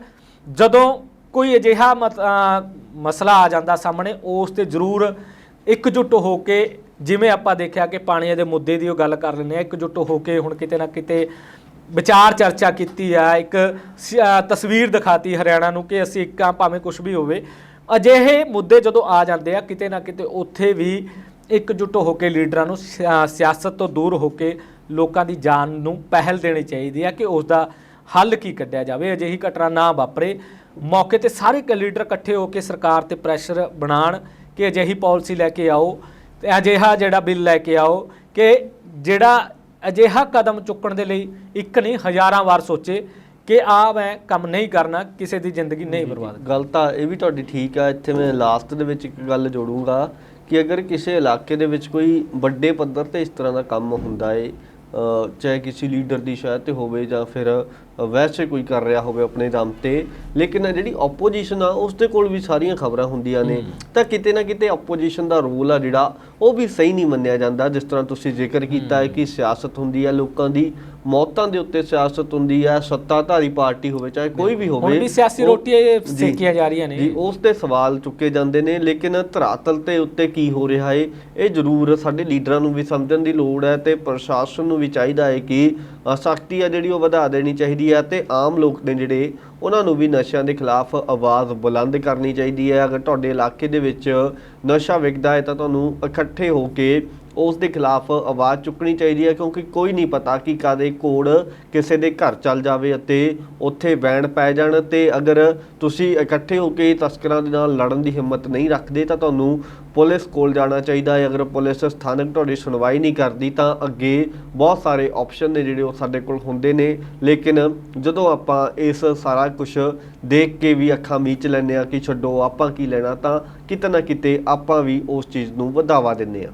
Speaker 2: ਜਦੋਂ ਕੋਈ ਅਜਿਹਾ ਮਤ- ਮਸਲਾ ਆ ਜਾਂਦਾ ਸਾਹਮਣੇ, ਉਸ ਤੇ ਜ਼ਰੂਰ ਇਕਜੁੱਟ ਹੋ ਕੇ, ਜਿਵੇਂ ਆਪਾਂ ਦੇਖਿਆ ਕਿ ਪਾਣੀ ਦੇ ਮੁੱਦੇ ਦੀ ਉਹ ਗੱਲ ਕਰ ਲੈਂਦੇ ਆ ਇਕਜੁੱਟ ਹੋ ਕੇ ਹੁਣ ਕਿਤੇ ਨਾ ਕਿਤੇ ਵਿਚਾਰ ਚਰਚਾ ਕੀਤੀ ਆ, ਇੱਕ ਤਸਵੀਰ ਦਿਖਾਤੀ ਹਰਿਆਣਾ ਨੂੰ ਕਿ ਅਸੀਂ ਇੱਕ ਆ ਭਾਵੇਂ ਕੁਝ ਵੀ ਹੋਵੇ, ਅਜਿਹੇ ਮੁੱਦੇ ਜਦੋਂ ਆ ਜਾਂਦੇ ਆ, ਕਿਤੇ ਨਾ ਕਿਤੇ ਉੱਥੇ ਵੀ ਇਕਜੁੱਟ ਹੋ ਕੇ ਲੀਡਰਾਂ ਨੂੰ ਸਿਆ- ਸਿਆਸਤ ਤੋਂ ਦੂਰ ਹੋ ਕੇ ਲੋਕਾਂ ਦੀ ਜਾਨ ਨੂੰ ਪਹਿਲ ਦੇਣੀ ਚਾਹੀਦੀ ਆ ਕਿ ਉਸ ਦਾ ਹੱਲ ਕੀ ਕੱਢਿਆ ਜਾਵੇ। ਅਜਿਹੀ ਘਟਨਾ ਨਾ ਵਾਪਰੇ। ਮੌਕੇ ਤੇ ਸਾਰੇ ਕ ਲੀਡਰ ਇਕੱਠੇ ਹੋ ਕੇ ਸਰਕਾਰ ਤੇ ਪ੍ਰੈਸ਼ਰ ਬਣਾਉਣ ਕਿ ਅਜਿਹੀ ਪਾਲਿਸੀ ਲੈ ਕੇ ਆਓ ਤੇ ਅਜਿਹਾ ਜਿਹੜਾ ਬਿੱਲ ਲੈ ਕੇ ਆਓ ਕਿ ਜਿਹੜਾ ਅਜਿਹਾ ਕਦਮ ਚੁੱਕਣ ਦੇ ਲਈ ਇੱਕ ਨਹੀਂ ਹਜ਼ਾਰਾਂ ਵਾਰ ਸੋਚੇ ਕਿ ਆ ਮੈਂ ਕੰਮ ਨਹੀਂ ਕਰਨਾ ਕਿਸੇ ਦੀ ਜ਼ਿੰਦਗੀ ਨਹੀਂ ਬਰਬਾਦ
Speaker 1: ਗੱਲ ਤਾਂ ਇਹ ਵੀ ਤੁਹਾਡੀ ਠੀਕ ਆ ਇੱਥੇ ਮੈਂ ਲਾਸਟ ਦੇ ਵਿੱਚ ਇੱਕ ਗੱਲ ਜੋੜੂੰਗਾ ਕਿ ਅਗਰ ਕਿਸੇ ਇਲਾਕੇ ਦੇ ਵਿੱਚ ਕੋਈ ਵੱਡੇ ਪੱਧਰ ਤੇ ਇਸ ਤਰ੍ਹਾਂ ਦਾ ਕੰਮ ਹੁੰਦਾ ਏ ਚਾਹੇ ਕਿਸੇ ਲੀਡਰ ਦੀ ਸ਼ਾਇਦ ਤੇ ਹੋਵੇ ਜਾਂ ਫਿਰ ਵੈਸੇ ਕੋਈ ਕਰ ਰਿਹਾ ਹੋਵੇ ਆਪਣੇ ਦਮ ਤੇ ਲੇਕਿਨ ਜਿਹੜੀ ਆਪੋਜੀਸ਼ਨ ਆ ਉਸ ਦੇ ਕੋਲ ਵੀ ਸਾਰੀਆਂ ਖਬਰਾਂ ਹੁੰਦੀਆਂ ਨੇ। ਤਾਂ ਕਿਤੇ ਨਾ ਕਿਤੇ ਆਪੋਜੀਸ਼ਨ ਦਾ ਰੋਲ ਆ ਜਿਹੜਾ ਉਹ ਵੀ ਸਹੀ ਨਹੀਂ ਮੰਨਿਆ ਜਾਂਦਾ। ਜਿਸ ਤਰ੍ਹਾਂ ਤੁਸੀਂ ਜ਼ਿਕਰ ਕੀਤਾ ਹੈ ਕਿ ਸਿਆਸਤ ਹੁੰਦੀ ਹੈ ਲੋਕਾਂ ਦੀ ਮੌਤਾਂ ਦੇ ਉੱਤੇ ਸਿਆਸਤ ਹੁੰਦੀ ਹੈ ਸੱਤਾਧਾਰੀ ਪਾਰਟੀ ਹੋਵੇ ਚਾਹੇ ਕੋਈ ਵੀ ਹੋਵੇ।
Speaker 2: ਹੁਣ ਵੀ ਸਿਆਸੀ ਰੋਟੀਆਂ
Speaker 1: ਜੀ।
Speaker 2: ਸੇਕੀਆਂ ਜਾ ਰਹੀਆਂ
Speaker 1: ਜੀ
Speaker 2: ਨੇ।
Speaker 1: ਉਸ ਤੇ ਸਵਾਲ ਚੁੱਕੇ ਜਾਂਦੇ ਨੇ ਲੇਕਿਨ ਧਰਾਤਲ ਤੇ ਉੱਤੇ ਕੀ ਹੋ ਰਿਹਾ ਏ ਇਹ ਜ਼ਰੂਰ ਸਾਡੇ ਲੀਡਰਾਂ ਨੂੰ ਵੀ ਸਮਝਣ ਦੀ ਲੋੜ ਹੈ ਤੇ ਪ੍ਰਸ਼ਾਸਨ ਨੂੰ ਵੀ ਚਾਹੀਦਾ ਹੈ ਕਿ ਸਖਤੀ ਆ ਜਿਹੜੀ ਉਹ ਵਧਾ ਦੇਣੀ ਚਾਹੀਦੀ ਹੈ ਤੇ ਆਮ ਲੋਕ ਨੇ ਜਿਹੜੇ, ਉਹਨਾਂ ਨੂੰ ਵੀ ਨਸ਼ਿਆਂ ਦੇ ਖਿਲਾਫ ਆਵਾਜ਼ ਬੁਲੰਦ ਕਰਨੀ ਚਾਹੀਦੀ ਹੈ। ਅਗਰ ਤੁਹਾਡੇ ਇਲਾਕੇ ਦੇ ਵਿੱਚ ਨਸ਼ਾ ਵਿਕਦਾ ਹੈ ਤਾਂ ਤੁਹਾਨੂੰ ਇਕੱਠੇ ਹੋ ਕੇ ਉਸ ਦੇ ਖਿਲਾਫ ਆਵਾਜ਼ ਚੁੱਕਣੀ ਚਾਹੀਦੀ ਹੈ ਕਿਉਂਕਿ ਕੋਈ ਨਹੀਂ ਪਤਾ ਕਿ ਕਾਦੇ ਕੋਡ ਕਿਸੇ ਦੇ ਘਰ ਚੱਲ ਜਾਵੇ ਅਤੇ ਉੱਥੇ ਬੈਣ ਪੈ ਜਾਣ ਤੇ ਅਗਰ ਤੁਸੀਂ ਇਕੱਠੇ ਹੋ ਕੇ ਤਸਕਰਾਂ ਦੇ ਨਾਲ ਲੜਨ ਦੀ ਹਿੰਮਤ ਨਹੀਂ ਰੱਖਦੇ ਤਾਂ ਤੁਹਾਨੂੰ ਪੁਲਿਸ ਕੋਲ ਜਾਣਾ ਚਾਹੀਦਾ ਹੈ। ਅਗਰ ਪੁਲਿਸ ਸਥਾਨਕ ਤੁਹਾਡੀ ਸੁਣਵਾਈ ਨਹੀਂ ਕਰਦੀ ਤਾਂ ਅੱਗੇ ਬਹੁਤ ਸਾਰੇ ਆਪਸ਼ਨ ਨੇ ਜਿਹੜੇ ਉਹ ਸਾਡੇ ਕੋਲ ਹੁੰਦੇ ਨੇ। ਲੇਕਿਨ ਜਦੋਂ ਆਪਾਂ ਇਸ ਸਾਰਾ ਕੁਝ ਦੇਖ ਕੇ ਵੀ ਅੱਖਾਂ ਮੀਚ ਲੈਂਦੇ ਆ ਕਿ ਛੱਡੋ ਆਪਾਂ ਕੀ ਲੈਣਾ ਤਾਂ ਕਿਤੇ ਨਾ ਕਿਤੇ ਆਪਾਂ ਵੀ ਉਸ ਚੀਜ਼ ਨੂੰ ਵਧਾਵਾ ਦਿੰਦੇ ਆ